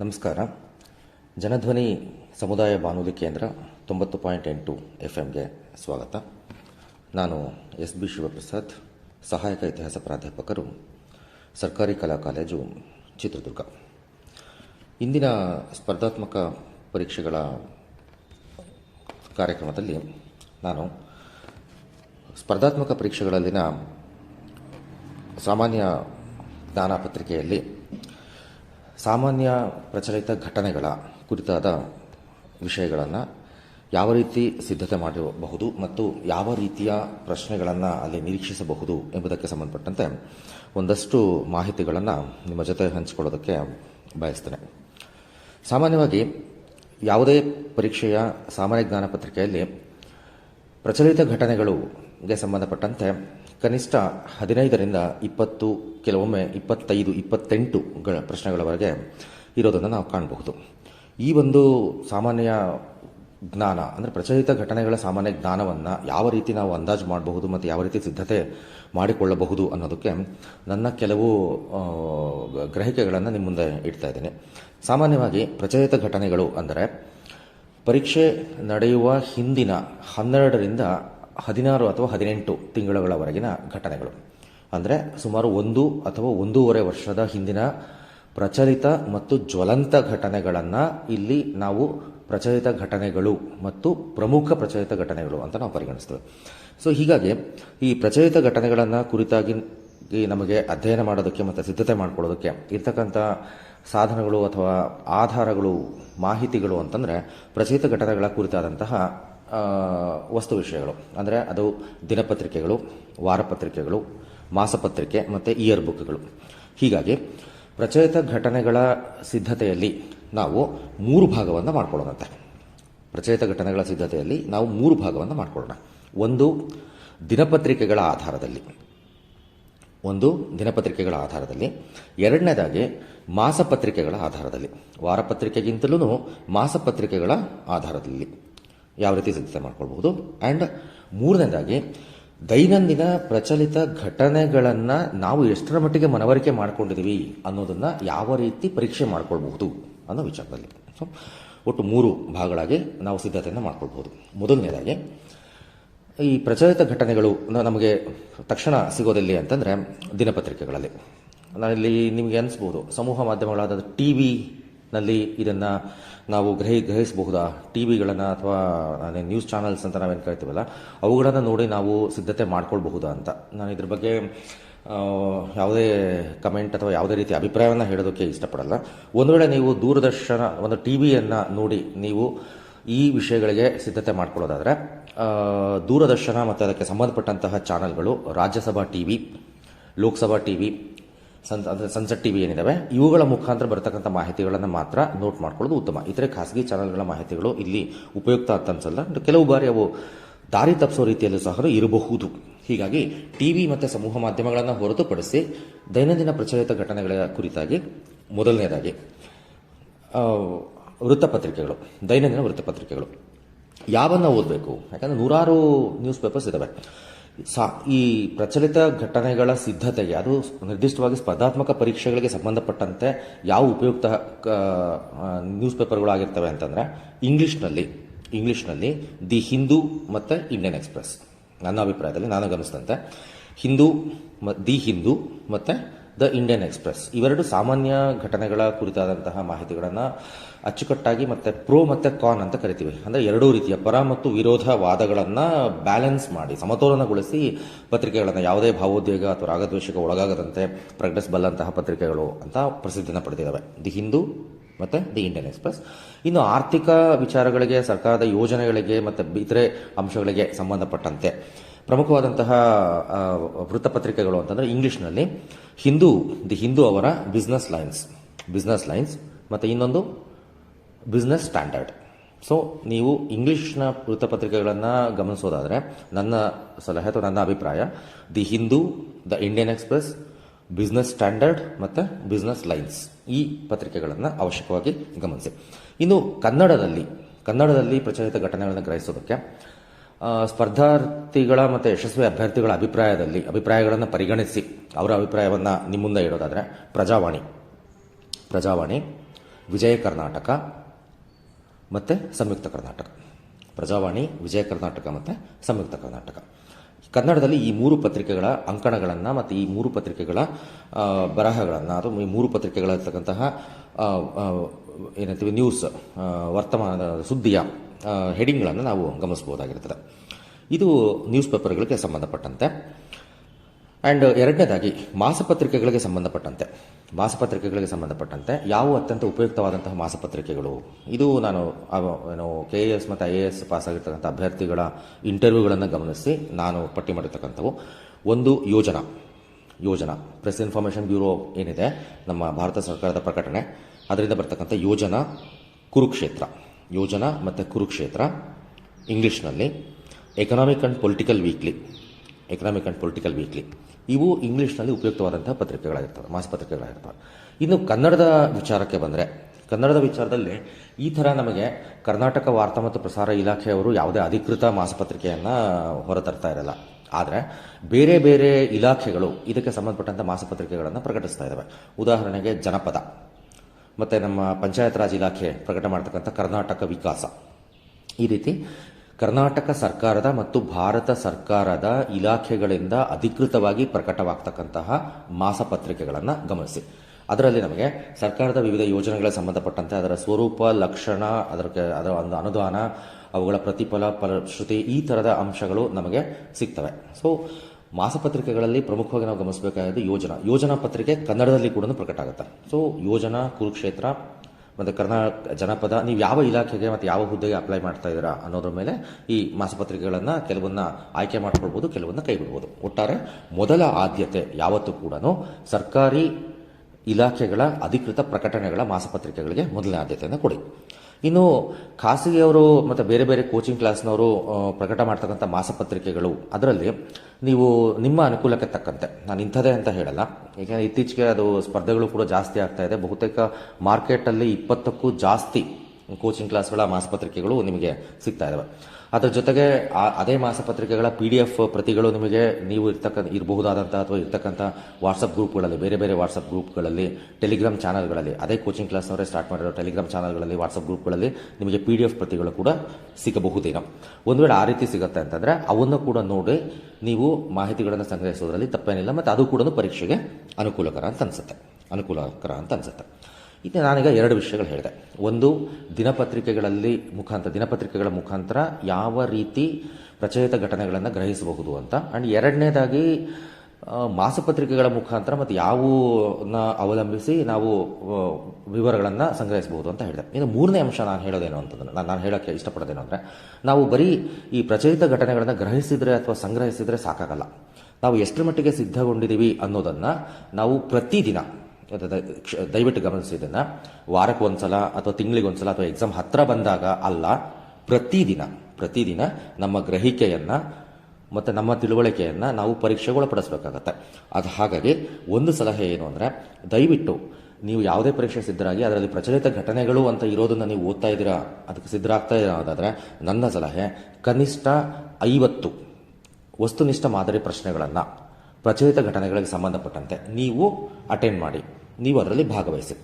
ನಮಸ್ಕಾರ. ಜನಧ್ವನಿ ಸಮುದಾಯ ಬಾನುಲಿ ಕೇಂದ್ರ ತೊಂಬತ್ತು ಪಾಯಿಂಟ್ ಎಂಟು ಎಫ್ ಎಮ್ಗೆ ಸ್ವಾಗತ. ನಾನು ಎಸ್ ಬಿ ಶಿವಪ್ರಸಾದ್, ಸಹಾಯಕ ಇತಿಹಾಸ ಪ್ರಾಧ್ಯಾಪಕರು, ಸರ್ಕಾರಿ ಕಲಾ ಕಾಲೇಜು ಚಿತ್ರದುರ್ಗ. ಇಂದಿನ ಸ್ಪರ್ಧಾತ್ಮಕ ಪರೀಕ್ಷೆಗಳ ಕಾರ್ಯಕ್ರಮದಲ್ಲಿ ನಾನು ಸ್ಪರ್ಧಾತ್ಮಕ ಪರೀಕ್ಷೆಗಳಲ್ಲಿನ ಸಾಮಾನ್ಯ ಜ್ಞಾನ ಪತ್ರಿಕೆಯಲ್ಲಿ ಸಾಮಾನ್ಯ ಪ್ರಚಲಿತ ಘಟನೆಗಳ ಕುರಿತಾದ ವಿಷಯಗಳನ್ನು ಯಾವ ರೀತಿ ಸಿದ್ಧತೆ ಮಾಡಬಹುದು ಮತ್ತು ಯಾವ ರೀತಿಯ ಪ್ರಶ್ನೆಗಳನ್ನು ಅಲ್ಲಿ ನಿರೀಕ್ಷಿಸಬಹುದು ಎಂಬುದಕ್ಕೆ ಸಂಬಂಧಪಟ್ಟಂತೆ ಒಂದಷ್ಟು ಮಾಹಿತಿಗಳನ್ನು ನಿಮ್ಮ ಜೊತೆ ಹಂಚಿಕೊಳ್ಳೋದಕ್ಕೆ ಬಯಸ್ತೇನೆ. ಸಾಮಾನ್ಯವಾಗಿ ಯಾವುದೇ ಪರೀಕ್ಷೆಯ ಸಾಮಾನ್ಯ ಜ್ಞಾನ ಪತ್ರಿಕೆಯಲ್ಲಿ ಪ್ರಚಲಿತ ಘಟನೆಗಳಿಗೆ ಸಂಬಂಧಪಟ್ಟಂತೆ ಕನಿಷ್ಠ ಹದಿನೈದರಿಂದ ಇಪ್ಪತ್ತು, ಕೆಲವೊಮ್ಮೆ ಇಪ್ಪತ್ತೈದು ಇಪ್ಪತ್ತೆಂಟುಗಳ ಪ್ರಶ್ನೆಗಳವರೆಗೆ ಇರೋದನ್ನು ನಾವು ಕಾಣಬಹುದು. ಈ ಒಂದು ಸಾಮಾನ್ಯ ಜ್ಞಾನ, ಅಂದರೆ ಪ್ರಚಲಿತ ಘಟನೆಗಳ ಸಾಮಾನ್ಯ ಜ್ಞಾನವನ್ನು ಯಾವ ರೀತಿ ನಾವು ಅಂದಾಜು ಮಾಡಬಹುದು ಮತ್ತು ಯಾವ ರೀತಿ ಸಿದ್ಧತೆ ಮಾಡಿಕೊಳ್ಳಬಹುದು ಅನ್ನೋದಕ್ಕೆ ನನ್ನ ಕೆಲವು ಗ್ರಹಿಕೆಗಳನ್ನು ನಿಮ್ಮ ಮುಂದೆ ಇಡ್ತಾ ಇದ್ದೇನೆ. ಸಾಮಾನ್ಯವಾಗಿ ಪ್ರಚಲಿತ ಘಟನೆಗಳು ಅಂದರೆ ಪರೀಕ್ಷೆ ನಡೆಯುವ ಹಿಂದಿನ ಹನ್ನೆರಡರಿಂದ ಹದಿನಾರು ಅಥವಾ ಹದಿನೆಂಟು ತಿಂಗಳುಗಳವರೆಗಿನ ಘಟನೆಗಳು. ಅಂದರೆ ಸುಮಾರು ಒಂದು ಅಥವಾ ಒಂದೂವರೆ ವರ್ಷದ ಹಿಂದಿನ ಪ್ರಚಲಿತ ಮತ್ತು ಜ್ವಲಂತ ಘಟನೆಗಳನ್ನು ಇಲ್ಲಿ ನಾವು ಪ್ರಚಲಿತ ಘಟನೆಗಳು ಮತ್ತು ಪ್ರಮುಖ ಪ್ರಚಲಿತ ಘಟನೆಗಳು ಅಂತ ನಾವು ಪರಿಗಣಿಸ್ತೇವೆ. ಸೊ ಹೀಗಾಗಿ ಈ ಪ್ರಚಲಿತ ಘಟನೆಗಳನ್ನು ಕುರಿತಾಗಿ ನಮಗೆ ಅಧ್ಯಯನ ಮಾಡೋದಕ್ಕೆ ಮತ್ತು ಸಿದ್ಧತೆ ಮಾಡ್ಕೊಳ್ಳೋದಕ್ಕೆ ಇರ್ತಕ್ಕಂಥ ಸಾಧನಗಳು ಅಥವಾ ಆಧಾರಗಳು, ಮಾಹಿತಿಗಳು ಅಂತಂದರೆ ಪ್ರಚಲಿತ ಘಟನೆಗಳ ಕುರಿತಾದಂತಹ ವಸ್ತು ವಿಷಯಗಳು, ಅಂದರೆ ಅದು ದಿನಪತ್ರಿಕೆಗಳು, ವಾರಪತ್ರಿಕೆಗಳು, ಮಾಸಪತ್ರಿಕೆ ಮತ್ತು ಇಯರ್ ಬುಕ್ಗಳು ಹೀಗಾಗಿ ಪ್ರಚಲಿತ ಘಟನೆಗಳ ಸಿದ್ಧತೆಯಲ್ಲಿ ನಾವು ಮೂರು ಭಾಗವನ್ನು ಮಾಡ್ಕೊಳ್ಳೋಣಂತೆ. ಪ್ರಚಲಿತ ಘಟನೆಗಳ ಸಿದ್ಧತೆಯಲ್ಲಿ ನಾವು ಮೂರು ಭಾಗವನ್ನು ಮಾಡಿಕೊಳ್ಳೋಣ. ಒಂದು, ದಿನಪತ್ರಿಕೆಗಳ ಆಧಾರದಲ್ಲಿ. ಒಂದು, ದಿನಪತ್ರಿಕೆಗಳ ಆಧಾರದಲ್ಲಿ. ಎರಡನೇದಾಗಿ, ಮಾಸಪತ್ರಿಕೆಗಳ ಆಧಾರದಲ್ಲಿ. ವಾರಪತ್ರಿಕೆಗಿಂತಲೂ ಮಾಸಪತ್ರಿಕೆಗಳ ಆಧಾರದಲ್ಲಿ. ಯಾವ ರೀತಿ ಸಿದ್ಧತೆ ಮಾಡ್ಕೊಳ್ಬಹುದು? ಆ್ಯಂಡ್ ಮೂರನೇದಾಗಿ, ದೈನಂದಿನ ಪ್ರಚಲಿತ ಘಟನೆಗಳನ್ನು ನಾವು ಎಷ್ಟರ ಮಟ್ಟಿಗೆ ಮನವರಿಕೆ ಮಾಡ್ಕೊಂಡಿದ್ದೀವಿ ಅನ್ನೋದನ್ನು ಯಾವ ರೀತಿ ಪರೀಕ್ಷೆ ಮಾಡ್ಕೊಳ್ಬಹುದು ಅನ್ನೋ ವಿಚಾರದಲ್ಲಿ. ಸೊ ಒಟ್ಟು ಮೂರು ಭಾಗಗಳಾಗಿ ನಾವು ಸಿದ್ಧತೆಯನ್ನು ಮಾಡ್ಕೊಳ್ಬಹುದು. ಮೊದಲನೇದಾಗಿ, ಈ ಪ್ರಚಲಿತ ಘಟನೆಗಳು ನಮಗೆ ತಕ್ಷಣ ಸಿಗೋದಿಲ್ಲಿ ಅಂತಂದರೆ ದಿನಪತ್ರಿಕೆಗಳಲ್ಲಿ. ನಾನಿಲ್ಲಿ ನಿಮಗೆ ಅನಿಸ್ಬೋದು ಸಮೂಹ ಮಾಧ್ಯಮಗಳಾದ ಟಿ ವಿನಲ್ಲಿ ಇದನ್ನು ನಾವು ಗ್ರಹಿ, ಗ್ರಹಿಸಬಹುದಾ? ಟಿ ವಿಗಳನ್ನು ಅಥವಾ ನ್ಯೂಸ್ ಚಾನಲ್ಸ್ ಅಂತ ನಾವೇನು ಕರಿತೀವಲ್ಲ, ಅವುಗಳನ್ನು ನೋಡಿ ನಾವು ಸಿದ್ಧತೆ ಮಾಡ್ಕೊಳ್ಬಹುದಾ ಅಂತ. ನಾನು ಇದ್ರ ಬಗ್ಗೆ ಯಾವುದೇ ಕಮೆಂಟ್ ಅಥವಾ ಯಾವುದೇ ರೀತಿಯ ಅಭಿಪ್ರಾಯವನ್ನು ಹೇಳೋದಕ್ಕೆ ಇಷ್ಟಪಡಲ್ಲ. ಒಂದು ವೇಳೆ ನೀವು ದೂರದರ್ಶನ, ಒಂದು ಟಿ ವಿಯನ್ನು ನೋಡಿ ನೀವು ಈ ವಿಷಯಗಳಿಗೆ ಸಿದ್ಧತೆ ಮಾಡ್ಕೊಳ್ಳೋದಾದರೆ ದೂರದರ್ಶನ ಮತ್ತು ಅದಕ್ಕೆ ಸಂಬಂಧಪಟ್ಟಂತಹ ಚಾನಲ್ಗಳು Rajya Sabha T V Lok Sabha T V ಸನ್ ಅಂದರೆ ಸನ್ಸೆಟ್ ಟಿ ವಿ ಏನಿದ್ದಾವೆ ಇವುಗಳ ಮುಖಾಂತರ ಬರತಕ್ಕಂಥ ಮಾಹಿತಿಗಳನ್ನು ಮಾತ್ರ ನೋಟ್ ಮಾಡ್ಕೊಳ್ಳೋದು ಉತ್ತಮ. ಇತರೆ ಖಾಸಗಿ ಚಾನಲ್ಗಳ ಮಾಹಿತಿಗಳು ಇಲ್ಲಿ ಉಪಯುಕ್ತ ಅಂತ ಅನ್ಸಲ್ಲ ಕೆಲವು ಬಾರಿ ಅವು ದಾರಿ ತಪ್ಪಿಸೋ ರೀತಿಯಲ್ಲೂ ಸಹ ಇರಬಹುದು. ಹೀಗಾಗಿ ಟಿ ವಿ ಮತ್ತು ಸಮೂಹ ಮಾಧ್ಯಮಗಳನ್ನು ಹೊರತುಪಡಿಸಿ ದೈನಂದಿನ ಪ್ರಚಲಿತ ಘಟನೆಗಳ ಕುರಿತಾಗಿ ಮೊದಲನೇದಾಗಿ ವೃತ್ತಪತ್ರಿಕೆಗಳು, ದೈನಂದಿನ ವೃತ್ತಪತ್ರಿಕೆಗಳು. ಯಾವನ್ನ ಓದಬೇಕು? ಯಾಕಂದರೆ ನೂರಾರು ನ್ಯೂಸ್ ಪೇಪರ್ಸ್ ಇದ್ದಾವೆ ಸಾ, ಈ ಪ್ರಚಲಿತ ಘಟನೆಗಳ ಸಿದ್ಧತೆಗೆ, ಅದು ನಿರ್ದಿಷ್ಟವಾಗಿ ಸ್ಪರ್ಧಾತ್ಮಕ ಪರೀಕ್ಷೆಗಳಿಗೆ ಸಂಬಂಧಪಟ್ಟಂತೆ ಯಾವ ಉಪಯುಕ್ತ ನ್ಯೂಸ್ ಪೇಪರ್ಗಳಾಗಿರ್ತವೆ ಅಂತಂದರೆ, ಇಂಗ್ಲೀಷ್ನಲ್ಲಿ ಇಂಗ್ಲೀಷ್ನಲ್ಲಿ ದಿ ಹಿಂದೂ ಮತ್ತು ಇಂಡಿಯನ್ ಎಕ್ಸ್ಪ್ರೆಸ್. ನನ್ನ ಅಭಿಪ್ರಾಯದಲ್ಲಿ ನಾನು ಗಮನಿಸಿದಂತೆ, ಹಿಂದೂ ದಿ ಹಿಂದೂ ಮತ್ತು ದ ಇಂಡಿಯನ್ ಎಕ್ಸ್ಪ್ರೆಸ್. ಇವೆರಡು ಸಾಮಾನ್ಯ ಘಟನೆಗಳ ಕುರಿತಾದಂತಹ ಮಾಹಿತಿಗಳನ್ನು ಅಚ್ಚುಕಟ್ಟಾಗಿ ಮತ್ತು ಪ್ರೋ ಮತ್ತು ಕಾನ್ ಅಂತ ಕರಿತೀವಿ. ಅಂದರೆ ಎರಡೂ ರೀತಿಯ ಪರ ಮತ್ತು ವಿರೋಧ ವಾದಗಳನ್ನು ಬ್ಯಾಲೆನ್ಸ್ ಮಾಡಿ, ಸಮತೋಲನಗೊಳಿಸಿ ಪತ್ರಿಕೆಗಳನ್ನು ಯಾವುದೇ ಭಾವೋದ್ವೇಗ ಅಥವಾ ರಾಗದ್ವೇಷಕ್ಕೆ ಒಳಗಾಗದಂತೆ ಪ್ರಕಟಿಸಬಲ್ಲಂತಹ ಪತ್ರಿಕೆಗಳು ಅಂತ ಪ್ರಸಿದ್ಧಿಯನ್ನು ಪಡೆದಿದ್ದಾವೆ. ದಿ ಹಿಂದೂ ಮತ್ತು ದಿ ಇಂಡಿಯನ್ ಎಕ್ಸ್ಪ್ರೆಸ್. ಇನ್ನು ಆರ್ಥಿಕ ವಿಚಾರಗಳಿಗೆ, ಸರ್ಕಾರದ ಯೋಜನೆಗಳಿಗೆ ಮತ್ತು ಇತರೆ ಅಂಶಗಳಿಗೆ ಸಂಬಂಧಪಟ್ಟಂತೆ ಪ್ರಮುಖವಾದಂತಹ ವೃತ್ತಪತ್ರಿಕೆಗಳು ಅಂತಂದರೆ ಇಂಗ್ಲೀಷ್ನಲ್ಲಿ. ಹಿಂದೂ, ದಿ ಹಿಂದೂ ಅವರ ಬಿಸ್ನೆಸ್ ಲೈನ್ಸ್ ಬಿಸ್ನೆಸ್ ಲೈನ್ಸ್ ಮತ್ತು ಇನ್ನೊಂದು ಬಿಸ್ನೆಸ್ ಸ್ಟ್ಯಾಂಡರ್ಡ್ ಸೊ ನೀವು ಇಂಗ್ಲೀಷ್ನ ವೃತ್ತಪತ್ರಿಕೆಗಳನ್ನು ಗಮನಿಸೋದಾದರೆ, ನನ್ನ ಸಲಹೆ ಅಥವಾ ನನ್ನ ಅಭಿಪ್ರಾಯ, the Hindu, the Indian Express Business Standard ಮತ್ತು ಬಿಸ್ನೆಸ್ ಲೈನ್ಸ್ ಈ ಪತ್ರಿಕೆಗಳನ್ನು ಅವಶ್ಯಕವಾಗಿ ಗಮನಿಸಿ. ಇನ್ನು ಕನ್ನಡದಲ್ಲಿ ಕನ್ನಡದಲ್ಲಿ ಪ್ರಚಲಿತ ಘಟನೆಗಳನ್ನು ಗ್ರಹಿಸೋದಕ್ಕೆ ಸ್ಪರ್ಧಾರ್ಥಿಗಳ ಮತ್ತು ಯಶಸ್ವಿ ಅಭ್ಯರ್ಥಿಗಳ ಅಭಿಪ್ರಾಯದಲ್ಲಿ, ಅಭಿಪ್ರಾಯಗಳನ್ನು ಪರಿಗಣಿಸಿ ಅವರ ಅಭಿಪ್ರಾಯವನ್ನು ನಿಮ್ಮ ಮುಂದೆ ಇಡೋದಾದರೆ ಪ್ರಜಾವಾಣಿ. ಪ್ರಜಾವಾಣಿ, ವಿಜಯ ಕರ್ನಾಟಕ ಮತ್ತು ಸಂಯುಕ್ತ ಕರ್ನಾಟಕ. ಪ್ರಜಾವಾಣಿ, ವಿಜಯ ಕರ್ನಾಟಕ ಮತ್ತು ಸಂಯುಕ್ತ ಕರ್ನಾಟಕ. ಕನ್ನಡದಲ್ಲಿ ಈ ಮೂರು ಪತ್ರಿಕೆಗಳ ಅಂಕಣಗಳನ್ನು ಮತ್ತು ಈ ಮೂರು ಪತ್ರಿಕೆಗಳ ಬರಹಗಳನ್ನು ಅಥವಾ ಈ ಮೂರು ಪತ್ರಿಕೆಗಳಿರ್ತಕ್ಕಂತಹ ಏನಂತೀವಿ ನ್ಯೂಸ್ ವರ್ತಮಾನದ ಸುದ್ದಿಯ ಹೆಡಿಂಗ್ಗಳನ್ನು ನಾವು ಗಮನಿಸ್ಬೋದಾಗಿರ್ತದೆ ಇದು ನ್ಯೂಸ್ ಪೇಪರ್ಗಳಿಗೆ ಸಂಬಂಧಪಟ್ಟಂತೆ. ಆ್ಯಂಡ್ ಎರಡನೇದಾಗಿ, ಮಾಸಪತ್ರಿಕೆಗಳಿಗೆ ಸಂಬಂಧಪಟ್ಟಂತೆ. ಮಾಸಪತ್ರಿಕೆಗಳಿಗೆ ಸಂಬಂಧಪಟ್ಟಂತೆ ಯಾವ ಅತ್ಯಂತ ಉಪಯುಕ್ತವಾದಂತಹ ಮಾಸಪತ್ರಿಕೆಗಳು? ಇದು ನಾನು ಏನು, ಕೆ ಎ ಎಸ್ ಮತ್ತು ಐ ಎ ಎಸ್ ಪಾಸ್ ಆಗಿರ್ತಕ್ಕಂಥ ಅಭ್ಯರ್ಥಿಗಳ ಇಂಟರ್ವ್ಯೂಗಳನ್ನು ಗಮನಿಸಿ ನಾನು ಪಟ್ಟಿ ಮಾಡಿರ್ತಕ್ಕಂಥವು. ಒಂದು ಯೋಜನಾ. ಯೋಜನಾ. ಪ್ರೆಸ್ ಇನ್ಫಾರ್ಮೇಷನ್ ಬ್ಯೂರೋ ಏನಿದೆ? ನಮ್ಮ ಭಾರತ ಸರ್ಕಾರದ ಪ್ರಕಟಣೆ. ಅದರಿಂದ ಬರ್ತಕ್ಕಂಥ ಯೋಜನಾ ಕುರುಕ್ಷೇತ್ರ. ಯೋಜನಾ ಮತ್ತು ಕುರುಕ್ಷೇತ್ರ ಇಂಗ್ಲೀಷ್ನಲ್ಲಿ economic and political weekly economic and political weekly ಇವು ಇಂಗ್ಲೀಷ್ನಲ್ಲಿ ಉಪಯುಕ್ತವಾದಂಥ ಪತ್ರಿಕೆಗಳಾಗಿರ್ತವೆ ಮಾಸಪತ್ರಿಕೆಗಳಾಗಿರ್ತವೆ ಇನ್ನು ಕನ್ನಡದ ವಿಚಾರಕ್ಕೆ ಬಂದರೆ, ಕನ್ನಡದ ವಿಚಾರದಲ್ಲಿ ಈ ಥರ ನಮಗೆ ಕರ್ನಾಟಕ ವಾರ್ತಾ ಮತ್ತು ಪ್ರಸಾರ ಇಲಾಖೆಯವರು ಯಾವುದೇ ಅಧಿಕೃತ ಮಾಸಪತ್ರಿಕೆಯನ್ನು ಹೊರತರ್ತಾ ಇರಲ್ಲ. ಆದರೆ ಬೇರೆ ಬೇರೆ ಇಲಾಖೆಗಳು ಇದಕ್ಕೆ ಸಂಬಂಧಪಟ್ಟಂಥ ಮಾಸಪತ್ರಿಕೆಗಳನ್ನು ಪ್ರಕಟಿಸ್ತಾ ಇದ್ದಾವೆ ಉದಾಹರಣೆಗೆ ಜನಪದ. ಮತ್ತು ನಮ್ಮ ಪಂಚಾಯತ್ ರಾಜ್ ಇಲಾಖೆ ಪ್ರಕಟ ಮಾಡ್ತಕ್ಕಂಥ ಕರ್ನಾಟಕ ವಿಕಾಸ. ಈ ರೀತಿ ಕರ್ನಾಟಕ ಸರ್ಕಾರದ ಮತ್ತು ಭಾರತ ಸರ್ಕಾರದ ಇಲಾಖೆಗಳಿಂದ ಅಧಿಕೃತವಾಗಿ ಪ್ರಕಟವಾಗ್ತಕ್ಕಂತಹ ಮಾಸಪತ್ರಿಕೆಗಳನ್ನು ಗಮನಿಸಿ. ಅದರಲ್ಲಿ ನಮಗೆ ಸರ್ಕಾರದ ವಿವಿಧ ಯೋಜನೆಗಳಿಗೆ ಸಂಬಂಧಪಟ್ಟಂತೆ ಅದರ ಸ್ವರೂಪ, ಲಕ್ಷಣ ಅದರ ಅದರ ಒಂದು ಅನುದಾನ, ಅವುಗಳ ಪ್ರತಿಫಲ ಫಲಶ್ರುತಿ ಈ ಥರದ ಅಂಶಗಳು ನಮಗೆ ಸಿಗ್ತವೆ. ಸೊ ಮಾಸಪತ್ರಿಕೆಗಳಲ್ಲಿ ಪ್ರಮುಖವಾಗಿ ನಾವು ಗಮನಿಸಬೇಕಾಗಿದ್ದು ಯೋಜನಾ. ಯೋಜನಾ ಪತ್ರಿಕೆ ಕನ್ನಡದಲ್ಲಿ ಕೂಡ ಪ್ರಕಟ ಆಗುತ್ತೆ ಸೊ ಯೋಜನಾ, ಕುರುಕ್ಷೇತ್ರ ಮತ್ತು ಕರ್ನಾಟಕ ಜನಪದ, ನೀವು ಯಾವ ಇಲಾಖೆಗೆ ಮತ್ತು ಯಾವ ಹುದ್ದೆಗೆ ಅಪ್ಲೈ ಮಾಡ್ತಾ ಇದ್ದೀರಾ ಅನ್ನೋದ್ರ ಮೇಲೆ ಈ ಮಾಸಪತ್ರಿಕೆಗಳನ್ನು ಕೆಲವನ್ನ ಆಯ್ಕೆ ಮಾಡ್ಕೊಳ್ಬೋದು, ಕೆಲವನ್ನ ಕೈ ಬಿಡ್ಬೋದು ಒಟ್ಟಾರೆ ಮೊದಲ ಆದ್ಯತೆ ಯಾವತ್ತೂ ಕೂಡ ಸರ್ಕಾರಿ ಇಲಾಖೆಗಳ ಅಧಿಕೃತ ಪ್ರಕಟಣೆಗಳ ಮಾಸಪತ್ರಿಕೆಗಳಿಗೆ ಮೊದಲನೇ ಆದ್ಯತೆಯನ್ನು ಕೊಡಿ. ಇನ್ನು ಖಾಸಗಿಯವರು ಮತ್ತು ಬೇರೆ ಬೇರೆ ಕೋಚಿಂಗ್ ಕ್ಲಾಸ್ನವರು ಪ್ರಕಟ ಮಾಡ್ತಕ್ಕಂಥ ಮಾಸಪತ್ರಿಕೆಗಳು, ಅದರಲ್ಲಿ ನೀವು ನಿಮ್ಮ ಅನುಕೂಲಕ್ಕೆ ತಕ್ಕಂತೆ, ನಾನು ಇಂಥದೇ ಅಂತ ಹೇಳಲ್ಲ, ಏಕೆಂದರೆ ಇತ್ತೀಚೆಗೆ ಅದು ಸ್ಪರ್ಧೆಗಳು ಕೂಡ ಜಾಸ್ತಿ ಆಗ್ತಾ ಇದೆ, ಬಹುತೇಕ ಮಾರ್ಕೆಟಲ್ಲಿ ಇಪ್ಪತ್ತಕ್ಕೂ ಜಾಸ್ತಿ ಕೋಚಿಂಗ್ ಕ್ಲಾಸ್ಗಳ ಮಾಸಪತ್ರಿಕೆಗಳು ನಿಮಗೆ ಸಿಗ್ತಾ ಇದಾವೆ. ಅದರ ಜೊತೆಗೆ ಅದೇ ಮಾಸಪತ್ರಿಕೆಗಳ ಪಿ ಡಿ ಎಫ್ ಪ್ರತಿಗಳು ನಿಮಗೆ ನೀವು ಇರ್ತಕ್ಕಂಥ ಇರಬಹುದಾದಂಥ ಅಥವಾ ಇರ್ತಕ್ಕಂಥ ವಾಟ್ಸಪ್ ಗ್ರೂಪ್ಗಳಲ್ಲಿ, ಬೇರೆ ಬೇರೆ ವಾಟ್ಸಪ್ ಗ್ರೂಪ್ಗಳಲ್ಲಿ ಟೆಲಿಗ್ರಾಮ್ ಚಾನಲ್ಗಳಲ್ಲಿ, ಅದೇ ಕೋಚಿಂಗ್ ಕ್ಲಾಸ್ನವರೇ ಸ್ಟಾರ್ಟ್ ಮಾಡಿರೋ ಟೆಲಿಗ್ರಾಮ್ ಚಾನಲ್ಗಳಲ್ಲಿ ವಾಟ್ಸಪ್ ಗ್ರೂಪ್ಗಳಲ್ಲಿ ನಿಮಗೆ ಪಿ ಡಿ ಎಫ್ ಪ್ರತಿಗಳು ಕೂಡ ಸಿಗಬಹುದೇನೋ. ಒಂದು ವೇಳೆ ಆ ರೀತಿ ಸಿಗುತ್ತೆ ಅಂತಂದರೆ ಅವನ್ನು ಕೂಡ ನೋಡಿ ನೀವು ಮಾಹಿತಿಗಳನ್ನು ಸಂಗ್ರಹಿಸೋದ್ರಲ್ಲಿ ತಪ್ಪೇನಿಲ್ಲ, ಮತ್ತು ಅದು ಕೂಡ ಪರೀಕ್ಷೆಗೆ ಅನುಕೂಲಕರ ಅಂತ ಅನಿಸುತ್ತೆ. ಅನುಕೂಲಕರ ಅಂತ ಅನಿಸುತ್ತೆ. ಈಗ ನಾನೀಗ ಎರಡು ವಿಷಯಗಳು ಹೇಳಿದೆ. ಒಂದು, ದಿನಪತ್ರಿಕೆಗಳಲ್ಲಿ ಮುಖಾಂತರ, ದಿನಪತ್ರಿಕೆಗಳ ಮುಖಾಂತರ ಯಾವ ರೀತಿ ಪ್ರಚಲಿತ ಘಟನೆಗಳನ್ನು ಗ್ರಹಿಸಬಹುದು ಅಂತ. ಆ್ಯಂಡ್ ಎರಡನೇದಾಗಿ ಮಾಸಪತ್ರಿಕೆಗಳ ಮುಖಾಂತರ ಮತ್ತು ಯಾವುದನ್ನ ಅವಲಂಬಿಸಿ ನಾವು ವಿವರಗಳನ್ನು ಸಂಗ್ರಹಿಸಬಹುದು ಅಂತ ಹೇಳಿದೆ. ಇನ್ನು ಮೂರನೇ ಅಂಶ ನಾನು ಹೇಳೋದೇನು ಅಂತಂದ್ರೆ, ನಾನು ನಾನು ಹೇಳೋಕ್ಕೆ ಇಷ್ಟಪಡೋದೇನು ಅಂದರೆ, ನಾವು ಬರೀ ಈ ಪ್ರಚಲಿತ ಘಟನೆಗಳನ್ನು ಗ್ರಹಿಸಿದರೆ ಅಥವಾ ಸಂಗ್ರಹಿಸಿದರೆ ಸಾಕಾಗಲ್ಲ. ನಾವು ಎಷ್ಟರ ಮಟ್ಟಿಗೆ ಸಿದ್ಧಗೊಂಡಿದ್ದೀವಿ ಅನ್ನೋದನ್ನು ನಾವು ಪ್ರತಿದಿನ ದಯವಿಟ್ಟು ಗಮನಿಸಿ ಇದನ್ನ. ವಾರಕ್ಕೆ ಒಂದ್ಸಲ ಅಥವಾ ತಿಂಗಳಿಗೆ ಒಂದ್ಸಲ ಅಥವಾ ಎಕ್ಸಾಮ್ ಹತ್ರ ಬಂದಾಗ ಅಲ್ಲ, ಪ್ರತಿದಿನ ಪ್ರತಿದಿನ ನಮ್ಮ ಗ್ರಹಿಕೆಯನ್ನ ಮತ್ತು ನಮ್ಮ ತಿಳುವಳಿಕೆಯನ್ನ ನಾವು ಪರೀಕ್ಷೆಗೆ ಒಳಪಡಿಸಬೇಕಾಗತ್ತೆ ಅದು ಹಾಗಾಗಿ ಒಂದು ಸಲಹೆ ಏನು ಅಂದರೆ, ದಯವಿಟ್ಟು ನೀವು ಯಾವುದೇ ಪರೀಕ್ಷೆ ಸಿದ್ಧರಾಗಿ ಅದರಲ್ಲಿ ಪ್ರಚಲಿತ ಘಟನೆಗಳು ಅಂತ ಇರೋದನ್ನ ನೀವು ಓದ್ತಾ ಇದ್ದೀರಾ, ಅದಕ್ಕೆ ಸಿದ್ಧರಾಗ್ತಾ ಇರೋದಾದರೆ ನನ್ನ ಸಲಹೆ ಕನಿಷ್ಠ ಐವತ್ತು ವಸ್ತುನಿಷ್ಠ ಮಾದರಿ ಪ್ರಶ್ನೆಗಳನ್ನು, ಪ್ರಚಲಿತ ಘಟನೆಗಳಿಗೆ ಸಂಬಂಧಪಟ್ಟಂತೆ ನೀವು ಅಟೆಂಡ್ ಮಾಡಿ. ನೀವು ಅದರಲ್ಲಿ ಭಾಗವಹಿಸಿ.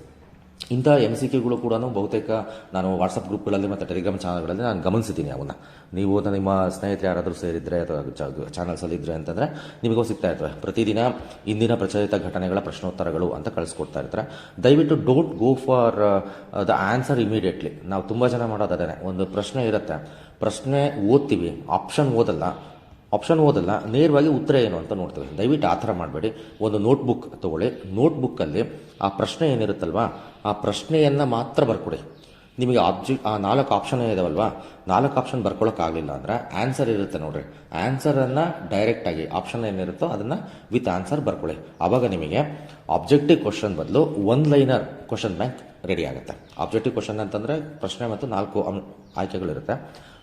ಇಂಥ ಎಂ ಸಿ ಕೆಗಳು ಕೂಡ ಬಹುತೇಕ ನಾನು ವಾಟ್ಸಪ್ ಗ್ರೂಪ್ಗಳಲ್ಲಿ ಮತ್ತು ಟೆಲಿಗ್ರಾಮ್ ಚಾನಲ್ಗಳಲ್ಲಿ ನಾನು ಗಮನಿಸಿದ್ದೀನಿ ಅವನ್ನ. ನೀವು ನಿಮ್ಮ ಸ್ನೇಹಿತರು ಯಾರಾದರೂ ಸೇರಿದ್ರೆ ಅಥವಾ ಚಾನಲ್ಸಲ್ಲಿ ಇದ್ರೆ ಅಂತಂದರೆ ನಿಮಗೂ ಸಿಗ್ತಾ ಇರ್ತವೆ. ಪ್ರತಿದಿನ ಇಂದಿನ ಪ್ರಚಲಿತ ಘಟನೆಗಳ ಪ್ರಶ್ನೋತ್ತರಗಳು ಅಂತ ಕಳಿಸ್ಕೊಡ್ತಾ ಇರ್ತಾರೆ. ದಯವಿಟ್ಟು don't go for the answer immediately ನಾವು ತುಂಬ ಜನ ಮಾಡೋದು ಅದೇನೆ. ಒಂದು ಪ್ರಶ್ನೆ ಇರುತ್ತೆ. ಪ್ರಶ್ನೆ ಓದ್ತೀವಿ. ಆಪ್ಷನ್ ಓದಲ್ಲ. ಆಪ್ಷನ್ ಓದಲ್ಲ, ನೇರವಾಗಿ ಉತ್ತರ ಏನು ಅಂತ ನೋಡ್ತೇವೆ. ದಯವಿಟ್ಟು ಆ ಥರ ಮಾಡಬೇಡಿ. ಒಂದು ನೋಟ್ಬುಕ್ ತಗೊಳ್ಳಿ. ನೋಟ್ಬುಕ್ಕಲ್ಲಿ ಆ ಪ್ರಶ್ನೆ ಏನಿರುತ್ತಲ್ವ? ಆ ಪ್ರಶ್ನೆಯನ್ನು ಮಾತ್ರ ಬರ್ಕೊಡಿ. ನಿಮಗೆ ಆಬ್ಜೆ, ಆ ನಾಲ್ಕು ಆಪ್ಷನ್ ಇದಾವಲ್ವ? ನಾಲ್ಕು ಆಪ್ಷನ್ ಬರ್ಕೊಳ್ಳೋಕ್ಕಾಗಲಿಲ್ಲ ಅಂದರೆ ಆನ್ಸರ್ ಇರುತ್ತೆ ನೋಡ್ರಿ. ಆನ್ಸರನ್ನು ಡೈರೆಕ್ಟಾಗಿ ಆಪ್ಷನ್ ಏನಿರುತ್ತೋ ಅದನ್ನು ವಿತ್ ಆನ್ಸರ್ ಬರ್ಕೊಳ್ಳಿ ಆವಾಗ ನಿಮಗೆ ಆಬ್ಜೆಕ್ಟಿವ್ ಕ್ವಶನ್ ಬದಲು one liner question bank ready ಆಗುತ್ತೆ. ಆಬ್ಜೆಕ್ಟಿವ್ ಕ್ವಶನ್ ಅಂತಂದರೆ ಪ್ರಶ್ನೆ ಮತ್ತು ನಾಲ್ಕು ಆಯ್ಕೆಗಳಿರುತ್ತೆ.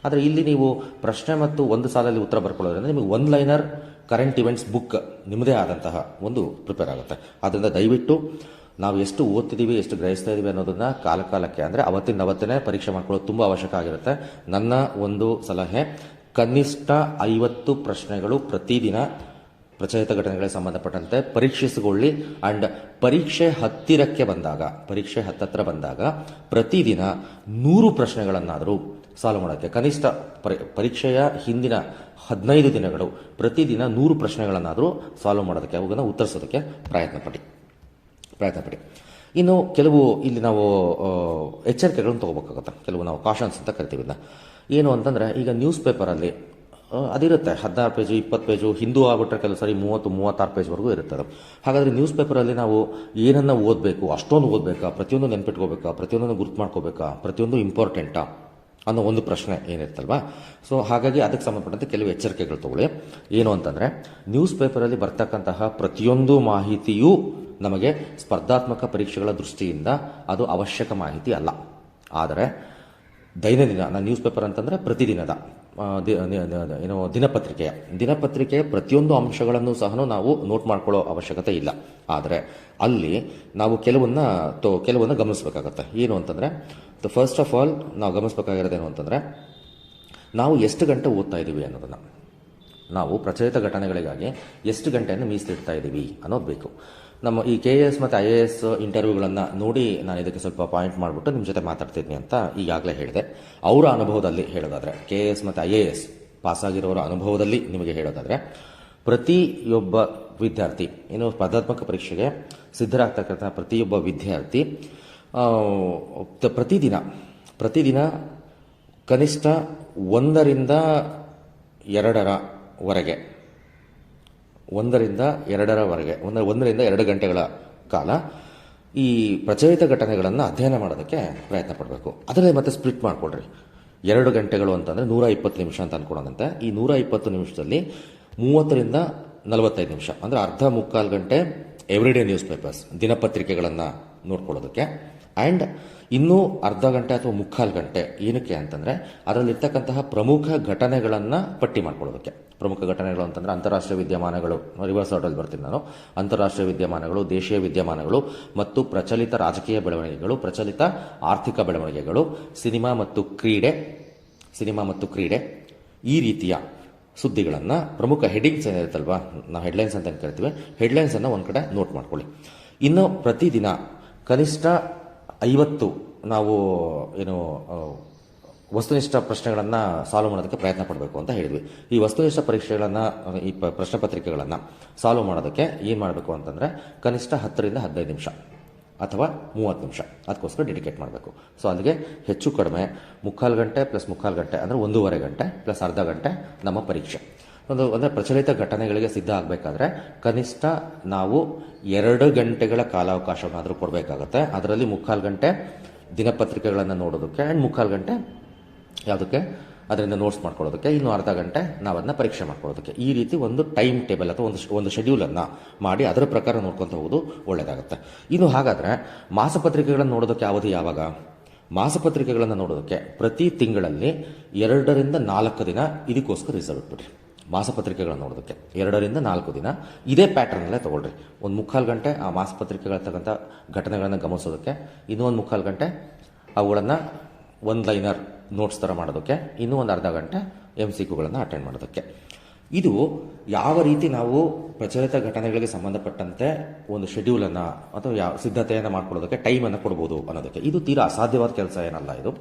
ಆದರೆ ಇಲ್ಲಿ ನೀವು ಪ್ರಶ್ನೆ ಮತ್ತು ಒಂದು ಸಾಲಲ್ಲಿ ಉತ್ತರ ಬರ್ಕೊಳ್ಳೋದ್ರಿಂದ ನಿಮಗೆ one liner current events book ನಿಮ್ಮದೇ ಆದಂತಹ ಒಂದು ಪ್ರಿಪೇರ್ ಆಗುತ್ತೆ. ಆದ್ದರಿಂದ ದಯವಿಟ್ಟು ನಾವು ಎಷ್ಟು ಓದ್ತಿದ್ದೀವಿ ಎಷ್ಟು ಗ್ರಹಿಸ್ತಾ ಇದ್ದೀವಿ ಅನ್ನೋದನ್ನು ಕಾಲಕಾಲಕ್ಕೆ ಅಂದರೆ ಅವತ್ತಿನ ಅವತ್ತೇ ಪರೀಕ್ಷೆ ಮಾಡ್ಕೊಳ್ಳೋದು ತುಂಬ ಅವಶ್ಯಕ ಆಗಿರುತ್ತೆ. ನನ್ನ ಒಂದು ಸಲಹೆ, ಕನಿಷ್ಠ ಐವತ್ತು ಪ್ರಶ್ನೆಗಳು ಪ್ರತಿದಿನ ಪ್ರಚಲಿತ ಘಟನೆಗಳಿಗೆ ಸಂಬಂಧಪಟ್ಟಂತೆ ಪರೀಕ್ಷಿಸಿಕೊಳ್ಳಿ. ಆ್ಯಂಡ್ ಪರೀಕ್ಷೆ ಹತ್ತಿರಕ್ಕೆ ಬಂದಾಗ, ಪರೀಕ್ಷೆ ಹತ್ತತ್ರ ಬಂದಾಗ ಪ್ರತಿದಿನ ನೂರು ಪ್ರಶ್ನೆಗಳನ್ನಾದರೂ ಸಾಲ್ವ್ ಮಾಡೋಕ್ಕೆ. ಕನಿಷ್ಠ ಪರಿ, ಪರೀಕ್ಷೆಯ ಹಿಂದಿನ ಹದಿನೈದು ದಿನಗಳು, ಪ್ರತಿದಿನ ನೂರು ಪ್ರಶ್ನೆಗಳನ್ನಾದರೂ ಸಾಲ್ವ್ ಮಾಡೋದಕ್ಕೆ ಅವುಗಳನ್ನು ಉತ್ತರಿಸೋದಕ್ಕೆ ಪ್ರಯತ್ನ ಪಡಿ. ಪ್ರಯತ್ನ ಪಡಿ. ಇನ್ನು ಕೆಲವು ಇಲ್ಲಿ ನಾವು ಎಚ್ಚರಿಕೆಗಳನ್ನು ತಗೋಬೇಕಾಗುತ್ತೆ. ಕೆಲವು ನಾವು ಕಾಷನ್ಸ್ ಅಂತ ಕರಿತೀವಿ ಇದನ್ನ. ಏನು ಅಂತಂದರೆ, ಈಗ ನ್ಯೂಸ್ ಪೇಪರಲ್ಲಿ ಅದಿರುತ್ತೆ. ಹದಿನಾರು ಪೇಜು, ಇಪ್ಪತ್ತು ಪೇಜು, ಹಿಂದೂ ಆಗ್ಬಿಟ್ರೆ ಕೆಲವು ಸರಿ ಮೂವತ್ತು, ಮೂವತ್ತಾರು ಪೇಜ್ವರೆಗೂ ಇರುತ್ತೆ ಅದು ಹಾಗಾದರೆ ನ್ಯೂಸ್ ಪೇಪರಲ್ಲಿ ನಾವು ಏನನ್ನ ಓದಬೇಕು, ಅಷ್ಟೊಂದು ಓದಬೇಕಾ, ಪ್ರತಿಯೊಂದು ನೆನ್ಪಿಟ್ಕೋಬೇಕಾ, ಪ್ರತಿಯೊಂದನ್ನು ಗುರುತು ಮಾಡ್ಕೋಬೇಕಾ, ಪ್ರತಿಯೊಂದು ಇಂಪಾರ್ಟೆಂಟಾ ಅನ್ನೋ ಒಂದು ಪ್ರಶ್ನೆ ಏನಿರ್ತಲ್ವಾ ಸೊ ಹಾಗಾಗಿ ಅದಕ್ಕೆ ಸಂಬಂಧಪಟ್ಟಂತೆ ಕೆಲವು ಎಚ್ಚರಿಕೆಗಳು ತಗೊಳ್ಳಿ. ಏನು ಅಂತಂದರೆ ನ್ಯೂಸ್ ಪೇಪರಲ್ಲಿ ಬರ್ತಕ್ಕಂತಹ ಪ್ರತಿಯೊಂದು ಮಾಹಿತಿಯೂ ನಮಗೆ ಸ್ಪರ್ಧಾತ್ಮಕ ಪರೀಕ್ಷೆಗಳ ದೃಷ್ಟಿಯಿಂದ ಅದು ಅವಶ್ಯಕ ಮಾಹಿತಿ ಅಲ್ಲ. ಆದರೆ, ದೈನಂದಿನ ನಾನು ನ್ಯೂಸ್ ಪೇಪರ್ ಅಂತಂದರೆ ಪ್ರತಿದಿನದ. ಏನು ದಿನಪತ್ರಿಕೆಯ ದಿನಪತ್ರಿಕೆಯ ಪ್ರತಿಯೊಂದು ಅಂಶಗಳನ್ನು ಸಹ ನಾವು ನೋಟ್ ಮಾಡ್ಕೊಳ್ಳೋ ಅವಶ್ಯಕತೆ ಇಲ್ಲ. ಆದರೆ ಅಲ್ಲಿ ನಾವು ಕೆಲವನ್ನ ತೋ, ಕೆಲವನ್ನ ಗಮನಿಸಬೇಕಾಗತ್ತೆ. ಏನು ಅಂತಂದರೆ ಫಸ್ಟ್ ಆಫ್ ಆಲ್ ನಾವು ಗಮನಿಸಬೇಕಾಗಿರೋದೇನು ಅಂತಂದರೆ, ನಾವು ಎಷ್ಟು ಗಂಟೆ ಓದ್ತಾ ಇದ್ದೀವಿ ಅನ್ನೋದನ್ನು. ನಾವು ಪ್ರಚಲಿತ ಘಟನೆಗಳಿಗಾಗಿ ಎಷ್ಟು ಗಂಟೆಯನ್ನು ಮೀಸಲಿಡ್ತಾ ಇದ್ದೀವಿ ಅನ್ನೋದು ಬೇಕು. ನಮ್ಮ ಈ ಕೆ ಎ ಎಸ್ ಮತ್ತು ಐ ಎ ಎಸ್ ಇಂಟರ್ವ್ಯೂಗಳನ್ನು ನೋಡಿ ನಾನು ಇದಕ್ಕೆ ಸ್ವಲ್ಪ ಪಾಯಿಂಟ್ ಮಾಡಿಬಿಟ್ಟು ನಿಮ್ಮ ಜೊತೆ ಮಾತಾಡ್ತಿದ್ದೀನಿ ಅಂತ ಈಗಾಗಲೇ ಹೇಳಿದೆ. ಅವರ ಅನುಭವದಲ್ಲಿ ಹೇಳೋದಾದರೆ ಕೆ ಎ ಎಸ್ ಮತ್ತು ಐ ಎ ಎಸ್ ಪಾಸಾಗಿರೋರ ಅನುಭವದಲ್ಲಿ ನಿಮಗೆ ಹೇಳೋದಾದರೆ, ಪ್ರತಿಯೊಬ್ಬ ವಿದ್ಯಾರ್ಥಿ, ಏನು ಸ್ಪರ್ಧಾತ್ಮಕ ಪರೀಕ್ಷೆಗೆ ಸಿದ್ಧರಾಗ್ತಕ್ಕಂಥ ಪ್ರತಿಯೊಬ್ಬ ವಿದ್ಯಾರ್ಥಿ ಪ್ರತಿದಿನ ಪ್ರತಿದಿನ ಕನಿಷ್ಠ ಒಂದರಿಂದ ಎರಡರವರೆಗೆ ಒಂದರಿಂದ ಎರಡರವರೆಗೆ, ಒಂದು, ಒಂದರಿಂದ ಎರಡು ಗಂಟೆಗಳ ಕಾಲ ಈ ಪ್ರಚಲಿತ ಘಟನೆಗಳನ್ನು ಅಧ್ಯಯನ ಮಾಡೋದಕ್ಕೆ ಪ್ರಯತ್ನ ಪಡಬೇಕು. ಅದರಲ್ಲಿ ಮತ್ತೆ ಸ್ಪ್ಲಿಟ್ ಮಾಡಿಕೊಡ್ರಿ ಎರಡು ಗಂಟೆಗಳು ಅಂತಂದರೆ ನೂರ ಇಪ್ಪತ್ತು ನಿಮಿಷ ಅಂತ ಅಂದ್ಕೊಳ್ಳೋದಂತೆ ಈ ನೂರ ಇಪ್ಪತ್ತು ನಿಮಿಷದಲ್ಲಿ ಮೂವತ್ತರಿಂದ ನಲವತ್ತೈದು ನಿಮಿಷ, ಅಂದರೆ ಅರ್ಧ ಮುಕ್ಕಾಲು ಗಂಟೆ ಎವ್ರಿಡೇ ನ್ಯೂಸ್ ಪೇಪರ್ಸ್ ದಿನಪತ್ರಿಕೆಗಳನ್ನು ನೋಡ್ಕೊಳ್ಳೋದಕ್ಕೆ. ಆ್ಯಂಡ್ ಇನ್ನೂ ಅರ್ಧ ಗಂಟೆ ಅಥವಾ ಮುಕ್ಕಾಲು ಗಂಟೆ ಏನಕ್ಕೆ ಅಂತಂದರೆ ಅದರಲ್ಲಿರ್ತಕ್ಕಂತಹ ಪ್ರಮುಖ ಘಟನೆಗಳನ್ನು ಪಟ್ಟಿ ಮಾಡ್ಕೊಳ್ಳೋದಕ್ಕೆ. ಪ್ರಮುಖ ಘಟನೆಗಳು ಅಂತಂದರೆ ಅಂತಾರಾಷ್ಟ್ರೀಯ ವಿದ್ಯಮಾನಗಳು. ರಿವರ್ಸ್ ಆರ್ಡರ್ ಬರ್ತೀನಿ ನಾನು. ಅಂತಾರಾಷ್ಟ್ರೀಯ ವಿದ್ಯಮಾನಗಳು, ದೇಶೀಯ ವಿದ್ಯಮಾನಗಳು ಮತ್ತು ಪ್ರಚಲಿತ ರಾಜಕೀಯ ಬೆಳವಣಿಗೆಗಳು, ಪ್ರಚಲಿತ ಆರ್ಥಿಕ ಬೆಳವಣಿಗೆಗಳು, ಸಿನಿಮಾ ಮತ್ತು ಕ್ರೀಡೆ, ಸಿನಿಮಾ ಮತ್ತು ಕ್ರೀಡೆ ಈ ರೀತಿಯ ಸುದ್ದಿಗಳನ್ನು ಪ್ರಮುಖ ಹೆಡಿಂಗ್ಸ್ ಏನಿರುತ್ತಲ್ವಾ, ನಾವು ಹೆಡ್ಲೈನ್ಸ್ ಅಂತ ಕರಿತೀವಿ ಹೆಡ್ಲೈನ್ಸನ್ನು ಒಂದು ಕಡೆ ನೋಟ್ ಮಾಡ್ಕೊಳ್ಳಿ. ಇನ್ನು ಪ್ರತಿದಿನ ಕನಿಷ್ಠ ಐವತ್ತು ನಾವು, ಏನು ವಸ್ತುನಿಷ್ಠ ಪ್ರಶ್ನೆಗಳನ್ನು ಸಾಲ್ವ್ ಮಾಡೋದಕ್ಕೆ ಪ್ರಯತ್ನ ಪಡಬೇಕು ಅಂತ ಹೇಳಿದ್ವಿ. ಈ ವಸ್ತುನಿಷ್ಠ ಪರೀಕ್ಷೆಗಳನ್ನು, ಈ ಪ, ಪ್ರಶ್ನೆ ಪತ್ರಿಕೆಗಳನ್ನು ಸಾಲ್ವ್ ಮಾಡೋದಕ್ಕೆ ಏನು ಮಾಡಬೇಕು ಅಂತಂದರೆ ಕನಿಷ್ಠ ಹತ್ತರಿಂದ ಹದಿನೈದು ನಿಮಿಷ ಅಥವಾ ಮೂವತ್ತು ನಿಮಿಷ. ಅದಕ್ಕೋಸ್ಕರ ಡೆಡಿಕೇಟ್ ಮಾಡಬೇಕು. ಸೊ ಅಲ್ಲಿಗೆ ಹೆಚ್ಚು ಕಡಿಮೆ ಮುಕ್ಕಾಲು ಗಂಟೆ ಪ್ಲಸ್ ಮುಕ್ಕಾಲು ಗಂಟೆ ಅಂದರೆ ಒಂದೂವರೆ ಗಂಟೆ ಪ್ಲಸ್ ಅರ್ಧ ಗಂಟೆ ನಮ್ಮ ಪರೀಕ್ಷೆ. ಒಂದು, ಅಂದರೆ ಪ್ರಚಲಿತ ಘಟನೆಗಳಿಗೆ ಸಿದ್ಧ ಆಗಬೇಕಾದ್ರೆ ಕನಿಷ್ಠ ನಾವು ಎರಡು ಗಂಟೆಗಳ ಕಾಲಾವಕಾಶವನ್ನಾದರೂ ಕೊಡಬೇಕಾಗತ್ತೆ. ಅದರಲ್ಲಿ ಮುಕ್ಕಾಲು ಗಂಟೆ ದಿನಪತ್ರಿಕೆಗಳನ್ನು ನೋಡೋದಕ್ಕೆ ಆ್ಯಂಡ್ ಮುಕ್ಕಾಲು ಗಂಟೆ ಯಾವುದಕ್ಕೆ? ಅದರಿಂದ ನೋಟ್ಸ್ ಮಾಡ್ಕೊಳ್ಳೋದಕ್ಕೆ. ಇನ್ನು ಅರ್ಧ ಗಂಟೆ ನಾವು ಅದನ್ನ ಪರೀಕ್ಷೆ ಮಾಡ್ಕೊಳ್ಳೋದಕ್ಕೆ. ಈ ರೀತಿ ಒಂದು ಟೈಮ್ ಟೇಬಲ್ ಅಥವಾ ಒಂದು ಒಂದು ಶೆಡ್ಯೂಲನ್ನು ಮಾಡಿ ಅದರ ಪ್ರಕಾರ ನೋಡ್ಕೊತ ಹೋಗೋದು ಒಳ್ಳೆಯದಾಗುತ್ತೆ ಇನ್ನು ಹಾಗಾದರೆ ಮಾಸಪತ್ರಿಕೆಗಳನ್ನು ನೋಡೋದಕ್ಕೆ ಅವಧಿ ಯಾವಾಗ? ಮಾಸಪತ್ರಿಕೆಗಳನ್ನು ನೋಡೋದಕ್ಕೆ ಪ್ರತಿ ತಿಂಗಳಲ್ಲಿ ಎರಡರಿಂದ ನಾಲ್ಕು ದಿನ ಇದಕ್ಕೋಸ್ಕರ ರಿಸರ್ವ್ ಇಟ್ಬಿಡ್ರಿ ಮಾಸಪತ್ರಿಕೆಗಳನ್ನು ನೋಡೋದಕ್ಕೆ. ಎರಡರಿಂದ ನಾಲ್ಕು ದಿನ. ಇದೇ ಪ್ಯಾಟರ್ನಲ್ಲೇ ತಗೊಳ್ರಿ. ಒಂದು ಮುಕ್ಕಾಲು ಗಂಟೆ ಆ ಮಾಸಪತ್ರಿಕೆಗಳತಕ್ಕಂಥ ಘಟನೆಗಳನ್ನು ಗಮನಿಸೋದಕ್ಕೆ. ಇನ್ನೂ ಒಂದು ಮುಕ್ಕಾಲು ಗಂಟೆ ಅವುಗಳನ್ನು ಒಂದು ಲೈನರ್ ನೋಟ್ಸ್ ಥರ ಮಾಡೋದಕ್ಕೆ. ಇನ್ನೂ ಒಂದು ಅರ್ಧ ಗಂಟೆ ಎಂ ಸಿ ಕ್ಯೂಗಳನ್ನು ಅಟೆಂಡ್ ಮಾಡೋದಕ್ಕೆ. ಇದು ಯಾವ ರೀತಿ ನಾವು ಪ್ರಚಲಿತ ಘಟನೆಗಳಿಗೆ ಸಂಬಂಧಪಟ್ಟಂತೆ ಒಂದು ಶೆಡ್ಯೂಲನ್ನು ಅಥವಾ ಯಾವ ಸಿದ್ಧತೆಯನ್ನು ಮಾಡ್ಕೊಳ್ಳೋದಕ್ಕೆ, ಟೈಮನ್ನು ಕೊಡ್ಬೋದು ಅನ್ನೋದಕ್ಕೆ. ಇದು ತೀರಾ ಅಸಾಧ್ಯವಾದ ಕೆಲಸ ಏನಲ್ಲ ಇದು.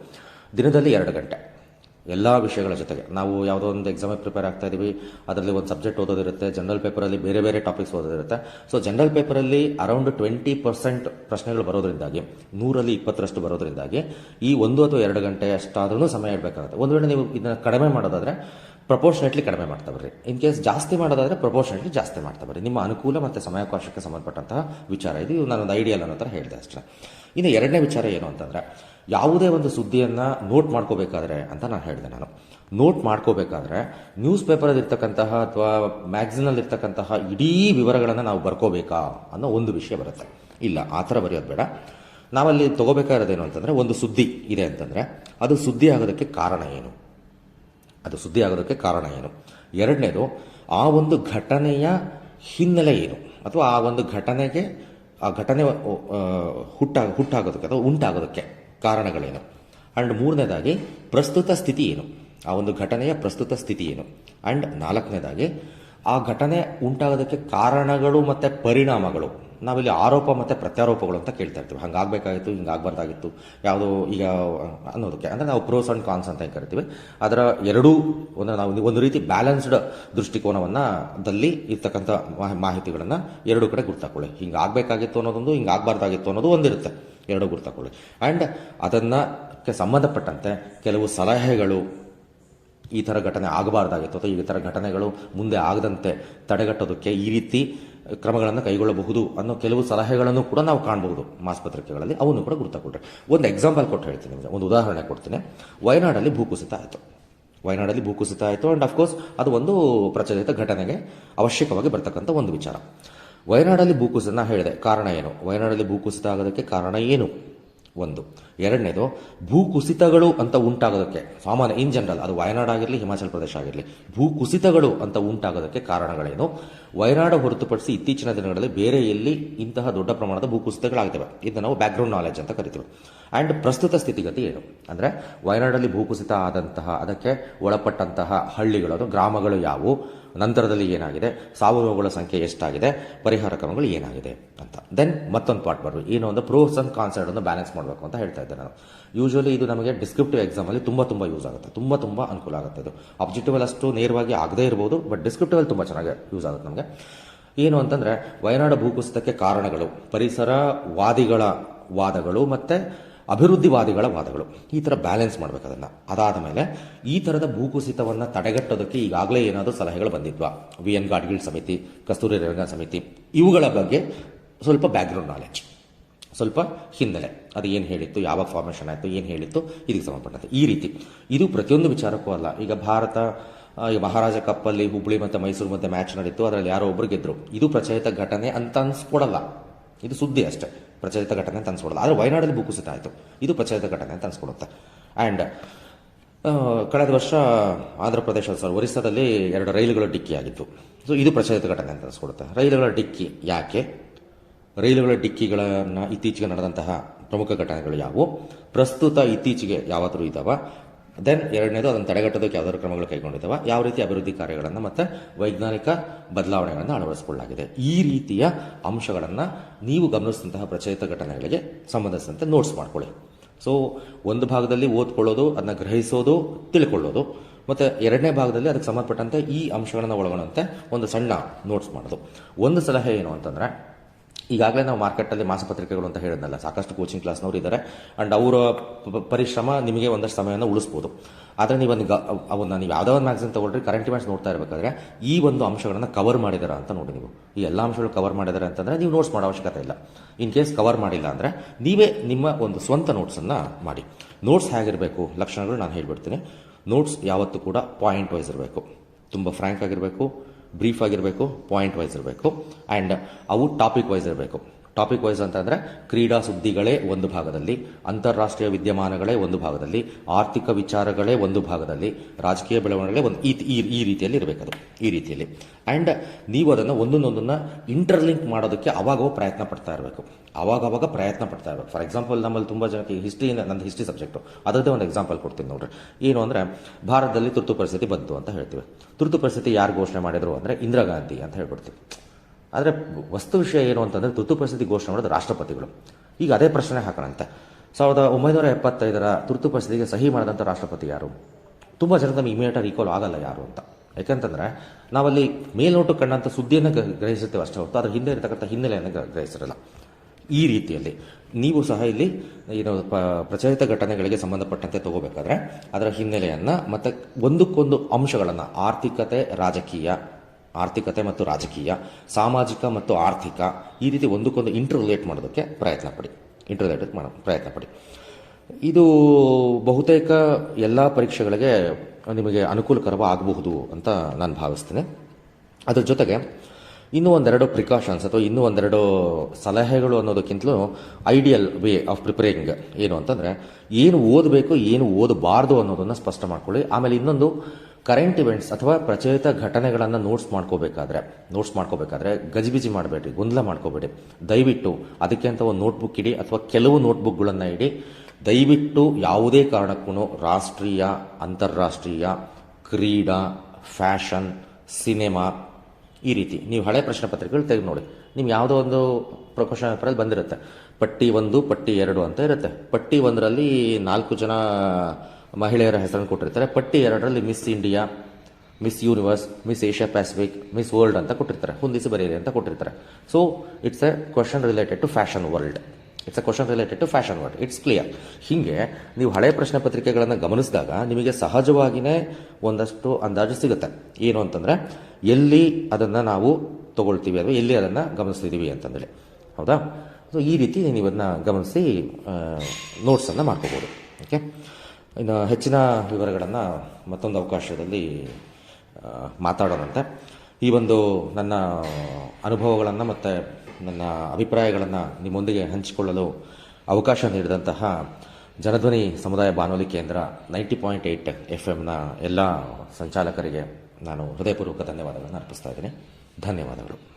ದಿನದಲ್ಲಿ ಎರಡು ಗಂಟೆ. ಎಲ್ಲ ವಿಷಯಗಳ ಜೊತೆಗೆ. ನಾವು ಯಾವುದೋ ಒಂದು ಎಕ್ಸಾಮಿಗೆ ಪ್ರಿಪೇರ್ ಆಗ್ತಾ ಇದೀವಿ, ಅದರಲ್ಲಿ ಒಂದು ಸಬ್ಜೆಕ್ಟ್ ಓದೋದಿರುತ್ತೆ ಜನರಲ್ ಪೇಪರಲ್ಲಿ ಬೇರೆ ಬೇರೆ ಟಾಪಿಕ್ಸ್ ಓದೋದಿರುತ್ತೆ. ಸೊ ಜನರಲ್ ಪೇಪರಲ್ಲಿ ಅರೌಂಡ್ ಟ್ವೆಂಟಿ ಪರ್ಸೆಂಟ್ ಪ್ರಶ್ನೆಗಳು ಬರೋದ್ರಿಂದಾಗಿ, ನೂರಲ್ಲಿ ಇಪ್ಪತ್ತರಷ್ಟು ಬರೋದ್ರಿಂದಾಗಿ, ಈ ಒಂದು ಅಥವಾ ಎರಡು ಗಂಟೆ ಅಷ್ಟಾದ್ರೂ ಸಮಯ ಇಡಬೇಕಾಗುತ್ತೆ. ಒಂದು ವೇಳೆ ನೀವು ಇದನ್ನ ಕಡಿಮೆ ಮಾಡೋದಾದ್ರೆ ಪ್ರಪೋರ್ಷನೇಟ್ಲಿ ಕಡಿಮೆ ಮಾಡ್ತಾ ಬರ್ರಿ. ಇನ್ ಕೇಸ್ ಜಾಸ್ತಿ ಮಾಡೋದಾದ್ರೆ ಪ್ರಪೋರ್ಷನೇಟ್ಲಿ ಜಾಸ್ತಿ ಮಾಡ್ತಾ ಬರ್ರಿ. ನಿಮ್ಮ ಅನುಕೂಲ ಮತ್ತು ಸಮಯಾವಕಾಶಕ್ಕೆ ಸಂಬಂಧಪಟ್ಟಂತಹ ವಿಚಾರ ಇದು. ನಾನು ನಾನೊಂದು ಐಡಿಯಲ್ ಅನ್ನೋ ಥರ ಹೇಳಿದೆ ಅಷ್ಟೇ. ಇನ್ನು ಎರಡನೇ ವಿಚಾರ ಏನು ಅಂತಂದರೆ ಯಾವುದೇ ಒಂದು ಸುದ್ದಿಯನ್ನು ನೋಟ್ ಮಾಡ್ಕೋಬೇಕಾದ್ರೆ ಅಂತ ನಾನು ಹೇಳಿದೆ ನಾನು. ನೋಟ್ ಮಾಡ್ಕೋಬೇಕಾದ್ರೆ ನ್ಯೂಸ್ ಪೇಪರಲ್ಲಿ ಇರ್ತಕ್ಕಂತಹ ಅಥವಾ ಮ್ಯಾಗ್ಝಿನಲ್ಲಿ ಇರ್ತಕ್ಕಂತಹ ಇಡೀ ವಿವರಗಳನ್ನು ನಾವು ಬರ್ಕೋಬೇಕಾ ಅನ್ನೋ ಒಂದು ವಿಷಯ ಬರುತ್ತೆ. ಇಲ್ಲ, ಆ ಥರ ಬರೆಯೋದು ಬೇಡ. ನಾವಲ್ಲಿ ತಗೋಬೇಕಾಗಿರೋದೇನು ಅಂತಂದರೆ ಒಂದು ಸುದ್ದಿ ಇದೆ ಅಂತಂದರೆ ಅದು ಸುದ್ದಿ ಆಗೋದಕ್ಕೆ ಕಾರಣ ಏನು? ಅದು ಸುದ್ದಿ ಆಗೋದಕ್ಕೆ ಕಾರಣ ಏನು? ಎರಡನೇದು, ಆ ಒಂದು ಘಟನೆಯ ಹಿನ್ನೆಲೆ ಏನು? ಅಥವಾ ಆ ಒಂದು ಘಟನೆಗೆ, ಆ ಘಟನೆ ಹುಟ್ಟ ಹುಟ್ಟಾಗೋದಕ್ಕೆ ಅಥವಾ ಉಂಟಾಗೋದಕ್ಕೆ. ಕಾರಣಗಳೇನು? ಆ್ಯಂಡ್ ಮೂರನೇದಾಗಿ, ಪ್ರಸ್ತುತ ಸ್ಥಿತಿ ಏನು? ಆ ಒಂದು ಘಟನೆಯ ಪ್ರಸ್ತುತ ಸ್ಥಿತಿ ಏನು? ಆ್ಯಂಡ್ ನಾಲ್ಕನೇದಾಗಿ, ಆ ಘಟನೆ ಉಂಟಾಗೋದಕ್ಕೆ ಕಾರಣಗಳು ಮತ್ತು ಪರಿಣಾಮಗಳು. ನಾವಿಲ್ಲಿ ಆರೋಪ ಮತ್ತು ಪ್ರತ್ಯಾರೋಪಗಳು ಅಂತ ಕೇಳ್ತಾ ಇರ್ತೀವಿ. ಹಂಗಾಗಬೇಕಾಗಿತ್ತು ಹಿಂಗಾಗಬಾರ್ದಾಗಿತ್ತು ಯಾವುದೋ ಈಗ, ಅನ್ನೋದಕ್ಕೆ. ಅಂದರೆ ನಾವು ಪ್ರೋಸ್ ಆ್ಯಂಡ್ ಕಾನ್ಸ್ ಅಂತ ಹೆಂಗೆ ಕರಿತೀವಿ. ಅದರ ಎರಡೂ ಒಂದು ನಾವು ಒಂದು ರೀತಿ ಬ್ಯಾಲೆನ್ಸ್ಡ್ ದೃಷ್ಟಿಕೋನವನ್ನು ದಲ್ಲಿ ಇರ್ತಕ್ಕಂಥ ಮಾಹಿ- ಮಾಹಿತಿಗಳನ್ನು ಎರಡು ಕಡೆ ಗುರ್ತಾಕೊಳ್ಳಿ. ಹಿಂಗೆ ಆಗಬೇಕಾಗಿತ್ತು ಅನ್ನೋದೊಂದು ಹಿಂಗೆ ಆಗಬಾರ್ದಾಗಿತ್ತು ಅನ್ನೋದು ಒಂದಿರುತ್ತೆ. ಎರಡು ಗುರ್ತಾಕೊಳ್ಳಿ. ಆ್ಯಂಡ್ ಅದನ್ನಕ್ಕೆ ಸಂಬಂಧಪಟ್ಟಂತೆ ಕೆಲವು ಸಲಹೆಗಳು ಈ ಥರ ಘಟನೆ ಆಗಬಾರ್ದಾಗಿತ್ತು ಅಥವಾ ಈ ಥರ ಘಟನೆಗಳು ಮುಂದೆ ಆಗದಂತೆ ತಡೆಗಟ್ಟೋದಕ್ಕೆ ಈ ರೀತಿ ಕ್ರಮಗಳನ್ನು ಕೈಗೊಳ್ಳಬಹುದು ಅನ್ನೋ ಕೆಲವು ಸಲಹೆಗಳನ್ನು ಕೂಡ ನಾವು ಕಾಣಬಹುದು ಮಾಸ್ಪತ್ರಿಕೆಗಳಲ್ಲಿ. ಅವನ್ನು ಕೂಡ ಗುರುತಾಕೊಟ್ರೆ. ಒಂದು ಎಕ್ಸಾಂಪಲ್ ಕೊಟ್ಟು ಹೇಳ್ತೀನಿ ನಿಮಗೆ. ಒಂದು ಉದಾಹರಣೆ ಕೊಡ್ತೀನಿ. ವಯನಾಡಲ್ಲಿ ಭೂಕುಸಿತ ಆಯಿತು. ವಯನಾಡಲ್ಲಿ ಭೂಕುಸಿತ ಆಯಿತು ಆ್ಯಂಡ್ ಅಫ್ಕೋರ್ಸ್ ಅದು ಒಂದು ಪ್ರಚಲಿತ ಘಟನೆಗೆ ಅವಶ್ಯಕವಾಗಿ ಬರ್ತಕ್ಕಂಥ ಒಂದು ವಿಚಾರ. ವಯನಾಡಲ್ಲಿ ಭೂಕುಸಿತ ಹೇಳಿದೆ ಕಾರಣ ಏನು? ವಯನಾಡಲ್ಲಿ ಭೂಕುಸಿತ ಆಗೋದಕ್ಕೆ ಕಾರಣ ಏನು? ಒಂದು. ಎರಡನೇದು, ಭೂಕುಸಿತಗಳು ಅಂತ ಉಂಟಾಗೋದಕ್ಕೆ, ಸಾಮಾನ್ಯ ಇನ್ ಜನರಲ್ ಅದು ವಯನಾಡ್ ಆಗಿರಲಿ, ಹಿಮಾಚಲ ಪ್ರದೇಶ ಆಗಿರಲಿ, ಭೂಕುಸಿತಗಳು ಅಂತ ಉಂಟಾಗೋದಕ್ಕೆ ಕಾರಣಗಳೇನು? ವಯನಾಡು ಹೊರತುಪಡಿಸಿ ಇತ್ತೀಚಿನ ದಿನಗಳಲ್ಲಿ ಬೇರೆ ಎಲ್ಲಿ ಇಂತಹ ದೊಡ್ಡ ಪ್ರಮಾಣದ ಭೂಕುಸಿತಗಳಾಗ್ತವೆ. ಇದನ್ನು ನಾವು ಬ್ಯಾಕ್ಗ್ರೌಂಡ್ ನಾಲೆಜ್ ಅಂತ ಕರಿತೀವಿ. ಆ್ಯಂಡ್ ಪ್ರಸ್ತುತ ಸ್ಥಿತಿಗತಿ ಏನು? ಅಂದರೆ, ವಯನಾಡಲ್ಲಿ ಭೂಕುಸಿತ ಆದಂತಹ, ಅದಕ್ಕೆ ಒಳಪಟ್ಟಂತಹ ಹಳ್ಳಿಗಳು ಗ್ರಾಮಗಳು ಯಾವುವು? ನಂತರದಲ್ಲಿ ಏನಾಗಿದೆ? ಸಾವು ನೋವುಗಳ ಸಂಖ್ಯೆ ಎಷ್ಟಾಗಿದೆ? ಪರಿಹಾರ ಕ್ರಮಗಳು ಏನಾಗಿದೆ ಅಂತ. ದೆನ್ ಮತ್ತೊಂದು ಪಾರ್ಟ್ ಬರಬೇಕು ಏನು ಒಂದು ಪ್ರೋಸ್ ಅಂಡ್ ಕಾನ್ಸರ್ಟ್ ಅನ್ನು ಬ್ಯಾಲೆನ್ಸ್ ಮಾಡಬೇಕು ಅಂತ ಹೇಳ್ತಾ ಇದ್ದೆ ನಾನು. ಯೂಶಲಿ ಇದು ನಮಗೆ ಡಿಸ್ಕ್ರಿಪ್ಟಿವ್ ಎಕ್ಸಾಮಲ್ಲಿ ತುಂಬ ತುಂಬ ಯೂಸ್ ಆಗುತ್ತೆ. ತುಂಬ ತುಂಬ ಅನುಕೂಲ ಆಗುತ್ತೆ ಇದು ಅಬ್ಜೆಕ್ಟಿವಲ್ ಅಷ್ಟು ನೇರವಾಗಿ ಆಗದೇ ಇರ್ಬೋದು ಬಟ್ ಡಿಸ್ಕ್ರಿಪ್ಟಿವಲ್ ತುಂಬ ಚೆನ್ನಾಗಿ ಯೂಸ್ ಆಗುತ್ತೆ ನಮಗೆ. ಏನು ಅಂತಂದರೆ, ವಯನಾಡು ಭೂಕುಸಿತಕ್ಕೆ ಕಾರಣಗಳು, ಪರಿಸರವಾದಿಗಳ ವಾದಗಳು ಮತ್ತು ಅಭಿವೃದ್ಧಿವಾದಿಗಳ ವಾದಗಳು. ಈ ಥರ ಬ್ಯಾಲೆನ್ಸ್ ಮಾಡಬೇಕು ಅದನ್ನು. ಅದಾದ ಮೇಲೆ ಈ ಥರದ ಭೂಕುಸಿತವನ್ನು ತಡೆಗಟ್ಟೋದಕ್ಕೆ ಈಗಾಗಲೇ ಏನಾದರೂ ಸಲಹೆಗಳು ಬಂದಿದ್ವಾ? ವಿ ಎನ್ ಗಾಡ್ಗಿಲ್ ಸಮಿತಿ, ಕಸ್ತೂರಿ ರೇವಣ್ಣ ಸಮಿತಿ, ಇವುಗಳ ಬಗ್ಗೆ ಸ್ವಲ್ಪ ಬ್ಯಾಕ್ಗ್ರೌಂಡ್ ನಾಲೆಡ್ಜ್ ಸ್ವಲ್ಪ ಹಿನ್ನೆಲೆ. ಅದು ಏನು ಹೇಳಿತ್ತು ಯಾವಾಗ ಫಾರ್ಮೇಷನ್ ಆಯಿತು, ಏನು ಹೇಳಿತ್ತು, ಇದಕ್ಕೆ ಸಂಬಂಧಪಟ್ಟಂತೆ. ಈ ರೀತಿ. ಇದು ಪ್ರತಿಯೊಂದು ವಿಚಾರಕ್ಕೂ ಅಲ್ಲ. ಈಗ ಭಾರತ ಈಗ ಮಹಾರಾಜ ಕಪ್ಪಲ್ಲಿ ಹುಬ್ಬಳ್ಳಿ ಮತ್ತು ಮೈಸೂರು ಮತ್ತು ಮ್ಯಾಚ್ ನಡೀತು, ಅದರಲ್ಲಿ ಯಾರೋ ಒಬ್ರು ಗೆದ್ದರು ಇದು ಪ್ರಚಲಿತ ಘಟನೆ ಅಂತ ಅನ್ಸ್ಕೊಡಲ್ಲ. ಇದು ಸುದ್ದಿ ಅಷ್ಟೇ. ಪ್ರಚಲಿತ ಘಟನೆ ಅಂತ ಆದರೆ ವಯನಾಡಲ್ಲಿ ಭೂಕುಸಿತ ಆಯಿತು. ಇದು ಪ್ರಚಲಿತ ಘಟನೆ ಅಂತ ಅನ್ಸ್ಕೊಡುತ್ತೆ. ಆ್ಯಂಡ್ ಕಳೆದ ವರ್ಷ ಆಂಧ್ರ ಪ್ರದೇಶ ಸರ್ ಒರಿಸ್ಸಾದಲ್ಲಿ ಎರಡು ರೈಲುಗಳ ಡಿಕ್ಕಿ ಆಗಿತ್ತು. ಸೊ ಇದು ಪ್ರಚಲಿತ ಘಟನೆ ಅಂತ ಅನ್ಸ್ಕೊಡುತ್ತೆ. ರೈಲುಗಳ ಡಿಕ್ಕಿ ಯಾಕೆ? ರೈಲುಗಳ ಡಿಕ್ಕಿಗಳನ್ನು ಇತ್ತೀಚೆಗೆ ನಡೆದಂತಹ ಪ್ರಮುಖ ಘಟನೆಗಳು ಯಾವುವು? ಪ್ರಸ್ತುತ ಇತ್ತೀಚೆಗೆ ಯಾವಾದರೂ ಇದ್ದಾವ ದೆನ್ ಎರಡನೇದು ಅದನ್ನು ತಡೆಗಟ್ಟೋದಕ್ಕೆ ಯಾವುದಾದ್ರು ಕ್ರಮಗಳು ಕೈಗೊಂಡಿದ್ದಾವೆ? ಯಾವ ರೀತಿ ಅಭಿವೃದ್ಧಿ ಕಾರ್ಯಗಳನ್ನು ಮತ್ತು ವೈಜ್ಞಾನಿಕ ಬದಲಾವಣೆಗಳನ್ನು ಅಳವಡಿಸಿಕೊಳ್ಳಲಾಗಿದೆ? ಈ ರೀತಿಯ ಅಂಶಗಳನ್ನು ನೀವು ಗಮನಿಸಿದಂತಹ ಪ್ರಚಲಿತ ಘಟನೆಗಳಿಗೆ ಸಂಬಂಧಿಸಿದಂತೆ ನೋಟ್ಸ್ ಮಾಡ್ಕೊಳ್ಳಿ. ಸೊ ಒಂದು ಭಾಗದಲ್ಲಿ ಓದ್ಕೊಳ್ಳೋದು, ಅದನ್ನ ಗ್ರಹಿಸೋದು, ತಿಳ್ಕೊಳ್ಳೋದು, ಮತ್ತು ಎರಡನೇ ಭಾಗದಲ್ಲಿ ಅದಕ್ಕೆ ಸಂಬಂಧಪಟ್ಟಂತೆ ಈ ಅಂಶಗಳನ್ನು ಒಳಗೊಂಡಂತೆ ಒಂದು ಸಣ್ಣ ನೋಟ್ಸ್ ಮಾಡೋದು. ಒಂದು ಸಲಹೆ ಏನು ಅಂತಂದರೆ ಈಗಾಗಲೇ ನಾವು ಮಾರ್ಕೆಟಲ್ಲಿ ಮಾಸಪತ್ರಿಕೆಗಳು ಅಂತ ಹೇಳಿದ್ನಲ್ಲ, ಸಾಕಷ್ಟು ಕೋಚಿಂಗ್ ಕ್ಲಾಸ್ನವರು ಇದ್ದಾರೆ ಆ್ಯಂಡ್ ಅವರ ಪರಿಶ್ರಮ ನಿಮಗೆ ಒಂದಷ್ಟು ಸಮಯವನ್ನು ಉಳಿಸ್ಬೋದು. ಆದರೆ ನೀವು ಒಂದು ಅವನ್ನ ನೀವು ಯಾವುದೋ ಒಂದು ಮ್ಯಾಗ್ಝಿನ್ ತೊಗೊಳ್ರಿ ಕರೆಂಟ್ ಇವೆಂಟ್ಸ್ ನೋಡ್ತಾ ಇರಬೇಕಾದ್ರೆ ಈ ಒಂದು ಅಂಶಗಳನ್ನು ಕವರ್ ಮಾಡಿದಾರ ಅಂತ ನೋಡಿ ನೀವು. ಈ ಎಲ್ಲ ಅಂಶಗಳು ಕವರ್ ಮಾಡಿದ್ದಾರೆ ಅಂತಂದರೆ ನೀವು ನೋಟ್ಸ್ ಮಾಡೋ ಅವಶ್ಯಕತೆ ಇಲ್ಲ. ಇನ್ ಕೇಸ್ ಕವರ್ ಮಾಡಿಲ್ಲ ಅಂದರೆ ನೀವೇ ನಿಮ್ಮ ಒಂದು ಸ್ವಂತ ನೋಟ್ಸನ್ನು ಮಾಡಿ. ನೋಟ್ಸ್ ಹೇಗಿರಬೇಕು? ಲಕ್ಷಣಗಳು ನಾನು ಹೇಳಿಬಿಡ್ತೀನಿ. ನೋಟ್ಸ್ ಯಾವತ್ತೂ ಕೂಡ ಪಾಯಿಂಟ್ ವೈಸ್ ಇರಬೇಕು. ತುಂಬ ಫ್ರ್ಯಾಂಕ್ ಆಗಿರಬೇಕು. ಬ್ರೀಫ್ ಆಗಿರಬೇಕು ಪಾಯಿಂಟ್ ವೈಸ್ ಇರಬೇಕು ಆ್ಯಂಡ್ ಅವು ಟಾಪಿಕ್ ವೈಸ್ ಇರಬೇಕು. ಟಾಪಿಕ್ ವೈಸ್ ಅಂತಂದರೆ ಕ್ರೀಡಾ ಸುದ್ದಿಗಳೇ ಒಂದು ಭಾಗದಲ್ಲಿ, ಅಂತಾರಾಷ್ಟ್ರೀಯ ವಿದ್ಯಮಾನಗಳೇ ಒಂದು ಭಾಗದಲ್ಲಿ, ಆರ್ಥಿಕ ವಿಚಾರಗಳೇ ಒಂದು ಭಾಗದಲ್ಲಿ, ರಾಜಕೀಯ ಬೆಳವಣಿಗೆ ಒಂದು, ಈ ಈ- ಈ ರೀತಿಯಲ್ಲಿ ಇರಬೇಕದು ಈ ರೀತಿಯಲ್ಲಿ. ಆ್ಯಂಡ್ ನೀವು ಅದನ್ನು ಒಂದೊಂದೊಂದನ್ನು ಇಂಟರ್ಲಿಂಕ್ ಮಾಡೋದಕ್ಕೆ ಅವಾಗವ ಪ್ರಯತ್ನ ಪಡ್ತಾ ಇರಬೇಕು. ಅವಾಗವಾಗ ಪ್ರಯತ್ನ ಪಡ್ತಾ ಇರಬೇಕು. ಫಾರ್ ಎಕ್ಸಾಂಪಲ್ ನಮ್ಮಲ್ಲಿ ತುಂಬ ಜನಕ್ಕೆ ಹಿಸ್ಟ್ರಿ ನಂದು ಹಿಸ್ಟ್ರಿ ಸಬ್ಜೆಕ್ಟು ಅದರದ್ದೇ ಒಂದು ಎಕ್ಸಾಂಪಲ್ ಕೊಡ್ತೀನಿ ನೋಡ್ರಿ. ಏನು ಅಂದರೆ, ಭಾರತದಲ್ಲಿ ತುರ್ತು ಪರಿಸ್ಥಿತಿ ಬಂತು ಅಂತ ಹೇಳ್ತೀವಿ. ತುರ್ತು ಪರಿಸ್ಥಿತಿ ಯಾರು ಘೋಷಣೆ ಮಾಡಿದ್ರು ಅಂದರೆ ಇಂದಿರಾ ಗಾಂಧಿ ಅಂತ ಹೇಳ್ಬಿಡ್ತೀವಿ. ಆದರೆ ವಸ್ತು ವಿಷಯ ಏನು ಅಂತಂದರೆ ತುರ್ತು ಪರಿಸ್ಥಿತಿ ಘೋಷಣೆ ಮಾಡೋದು ರಾಷ್ಟ್ರಪತಿಗಳು. ಈಗ ಅದೇ ಪ್ರಶ್ನೆ ಹಾಕೋಣಂತೆ. ಸಾವಿರದ ಒಂಬೈನೂರ ಎಪ್ಪತ್ತೈದರ ತುರ್ತು ಪರಿಸ್ಥಿತಿಗೆ ಸಹಿ ಮಾಡಿದಂಥ ರಾಷ್ಟ್ರಪತಿ ಯಾರು? ತುಂಬ ಜನ ನಮಗೆ ಇಮಿಡಿಯೇಟಾಗಿ ರೀಕಾಲ್ ಆಗಲ್ಲ ಯಾರು ಅಂತ. ಯಾಕಂತಂದರೆ ನಾವಲ್ಲಿ ಮೇಲ್ನೋಟು ಕಂಡಂಥ ಸುದ್ದಿಯನ್ನು ಗ್ರಹಿಸುತ್ತೇವೆ ಅಷ್ಟೇ ಹೊರತು ಅದ್ರ ಹಿಂದೆ ಇರತಕ್ಕಂಥ ಹಿನ್ನೆಲೆಯನ್ನು ಗ್ರಹಿಸಿರಲ್ಲ. ಈ ರೀತಿಯಲ್ಲಿ ನೀವು ಸಹ ಇಲ್ಲಿ ಏನು ಪ್ರಚಲಿತ ಘಟನೆಗಳಿಗೆ ಸಂಬಂಧಪಟ್ಟಂತೆ ತಗೋಬೇಕಾದ್ರೆ ಅದರ ಹಿನ್ನೆಲೆಯನ್ನು ಮತ್ತು ಒಂದಕ್ಕೊಂದು ಅಂಶಗಳನ್ನು, ಆರ್ಥಿಕತೆ, ರಾಜಕೀಯ ಆರ್ಥಿಕತೆ ಮತ್ತು ರಾಜಕೀಯ, ಸಾಮಾಜಿಕ ಮತ್ತು ಆರ್ಥಿಕ ಈ ರೀತಿ ಒಂದಕ್ಕೊಂದು ಇಂಟರ್ರಿಲೇಟ್ ಮಾಡೋದಕ್ಕೆ ಪ್ರಯತ್ನ ಪಡಿ. ಇಂಟರ್ರಿಲೇಟ್ ಮಾಡೋ, ಪ್ರಯತ್ನ ಪಡಿ. ಇದು ಬಹುತೇಕ ಎಲ್ಲ ಪರೀಕ್ಷೆಗಳಿಗೆ ನಿಮಗೆ ಅನುಕೂಲಕರವಾಗಬಹುದು ಅಂತ ನಾನು ಭಾವಿಸ್ತೇನೆ. ಅದ್ರ ಜೊತೆಗೆ ಇನ್ನೂ ಒಂದೆರಡು ಪ್ರಿಕಾಷನ್ಸ್ ಅಥವಾ ಇನ್ನೂ ಒಂದೆರಡು ಸಲಹೆಗಳು ಅನ್ನೋದಕ್ಕಿಂತಲೂ ಐಡಿಯಲ್ ವೇ ಆಫ್ ಪ್ರಿಪೇರಿಂಗ್ ಏನು ಅಂತಂದರೆ ಏನು ಓದಬೇಕು, ಏನು ಓದಬಾರ್ದು ಅನ್ನೋದನ್ನು ಸ್ಪಷ್ಟ ಮಾಡ್ಕೊಳ್ಳಿ. ಆಮೇಲೆ ಇನ್ನೊಂದು ಕರೆಂಟ್ ಇವೆಂಟ್ಸ್ ಅಥವಾ ಪ್ರಚಲಿತ ಘಟನೆಗಳನ್ನು ನೋಟ್ಸ್ ಮಾಡ್ಕೋಬೇಕಾದ್ರೆ ನೋಟ್ಸ್ ಮಾಡ್ಕೋಬೇಕಾದ್ರೆ ಗಜಿಬಿಜಿ ಮಾಡಬೇಡಿ, ಗೊಂದಲ ಮಾಡ್ಕೋಬೇಡಿ. ದಯವಿಟ್ಟು ಅದಕ್ಕೆ ಅಂತ ಒಂದು ನೋಟ್ಬುಕ್ ಇಡಿ ಅಥವಾ ಕೆಲವು ನೋಟ್ಬುಕ್ಗಳನ್ನು ಇಡಿ. ದಯವಿಟ್ಟು ಯಾವುದೇ ಕಾರಣಕ್ಕೂ ರಾಷ್ಟ್ರೀಯ, ಅಂತಾರಾಷ್ಟ್ರೀಯ, ಕ್ರೀಡಾ, ಫ್ಯಾಷನ್, ಸಿನಿಮಾ ಈ ರೀತಿ ನೀವು ಹಳೆ ಪ್ರಶ್ನೆ ಪತ್ರಿಕೆಗಳು ತೆಗೆದು ನೋಡಿ. ನಿಮ್ಗೆ ಯಾವುದೋ ಒಂದು ಪ್ರೊಫೆಷನ್ ಪೇಪರಲ್ಲಿ ಬಂದಿರುತ್ತೆ. ಪಟ್ಟಿ ಒಂದು, ಪಟ್ಟಿ ಎರಡು ಅಂತ ಇರುತ್ತೆ. ಪಟ್ಟಿ ಒಂದರಲ್ಲಿ ನಾಲ್ಕು ಜನ ಮಹಿಳೆಯರ ಹೆಸರನ್ನು ಕೊಟ್ಟಿರ್ತಾರೆ. ಪಟ್ಟಿ ಎರಡರಲ್ಲಿ Miss India Miss Universe Miss Asia Pacific Miss World ಅಂತ ಕೊಟ್ಟಿರ್ತಾರೆ. ಹೊಂದಿಸಿ ಬರೆಯಿರಿ ಅಂತ ಕೊಟ್ಟಿರ್ತಾರೆ. So it's a question related to fashion world it's a question related to fashion world it's clear ಹೀಗೆ ನೀವು ಹಳೆ ಪ್ರಶ್ನೆ ಪತ್ರಿಕೆಗಳನ್ನು ಗಮನಿಸಿದಾಗ ನಿಮಗೆ ಸಹಜವಾಗಿಯೇ ಒಂದಷ್ಟು ಅಂದಾಜು ಸಿಗುತ್ತೆ. ಏನು ಅಂತಂದರೆ, ಎಲ್ಲಿ ಅದನ್ನು ನಾವು ತಗೊಳ್ತೀವಿ ಅಥವಾ ಎಲ್ಲಿ ಅದನ್ನು ಗಮನಿಸ್ತಿದ್ದೀವಿ ಅಂತಂದೇಳಿ. ಹೌದಾ? ಸೊ ಈ ರೀತಿ ನೀವು ಅದನ್ನ ಗಮನಿಸಿ ನೋಟ್ಸನ್ನು ಮಾಡ್ಕೋಬೋದು. ಓಕೆ ಇನ್ನು ಹೆಚ್ಚಿನ ವಿವರಗಳನ್ನು ಮತ್ತೊಂದು ಅವಕಾಶದಲ್ಲಿ ಮಾತಾಡೋಣಂತೆ. ಈ ಒಂದು ನನ್ನ ಅನುಭವಗಳನ್ನು ಮತ್ತು ನನ್ನ ಅಭಿಪ್ರಾಯಗಳನ್ನು ನಿಮ್ಮೊಂದಿಗೆ ಹಂಚಿಕೊಳ್ಳಲು ಅವಕಾಶ ನೀಡಿದಂತಹ ಜನಧ್ವನಿ ಸಮುದಾಯ ಬಾನುಲಿ ಕೇಂದ್ರ ನೈಂಟಿ ಪಾಯಿಂಟ್ ಏಯ್ಟ್ ಎಫ್ ಎಮ್ನ ಎಲ್ಲ ಸಂಚಾಲಕರಿಗೆ ನಾನು ಹೃದಯಪೂರ್ವಕ ಧನ್ಯವಾದಗಳನ್ನು ಅರ್ಪಿಸ್ತಾ ಇದ್ದೀನಿ. ಧನ್ಯವಾದಗಳು.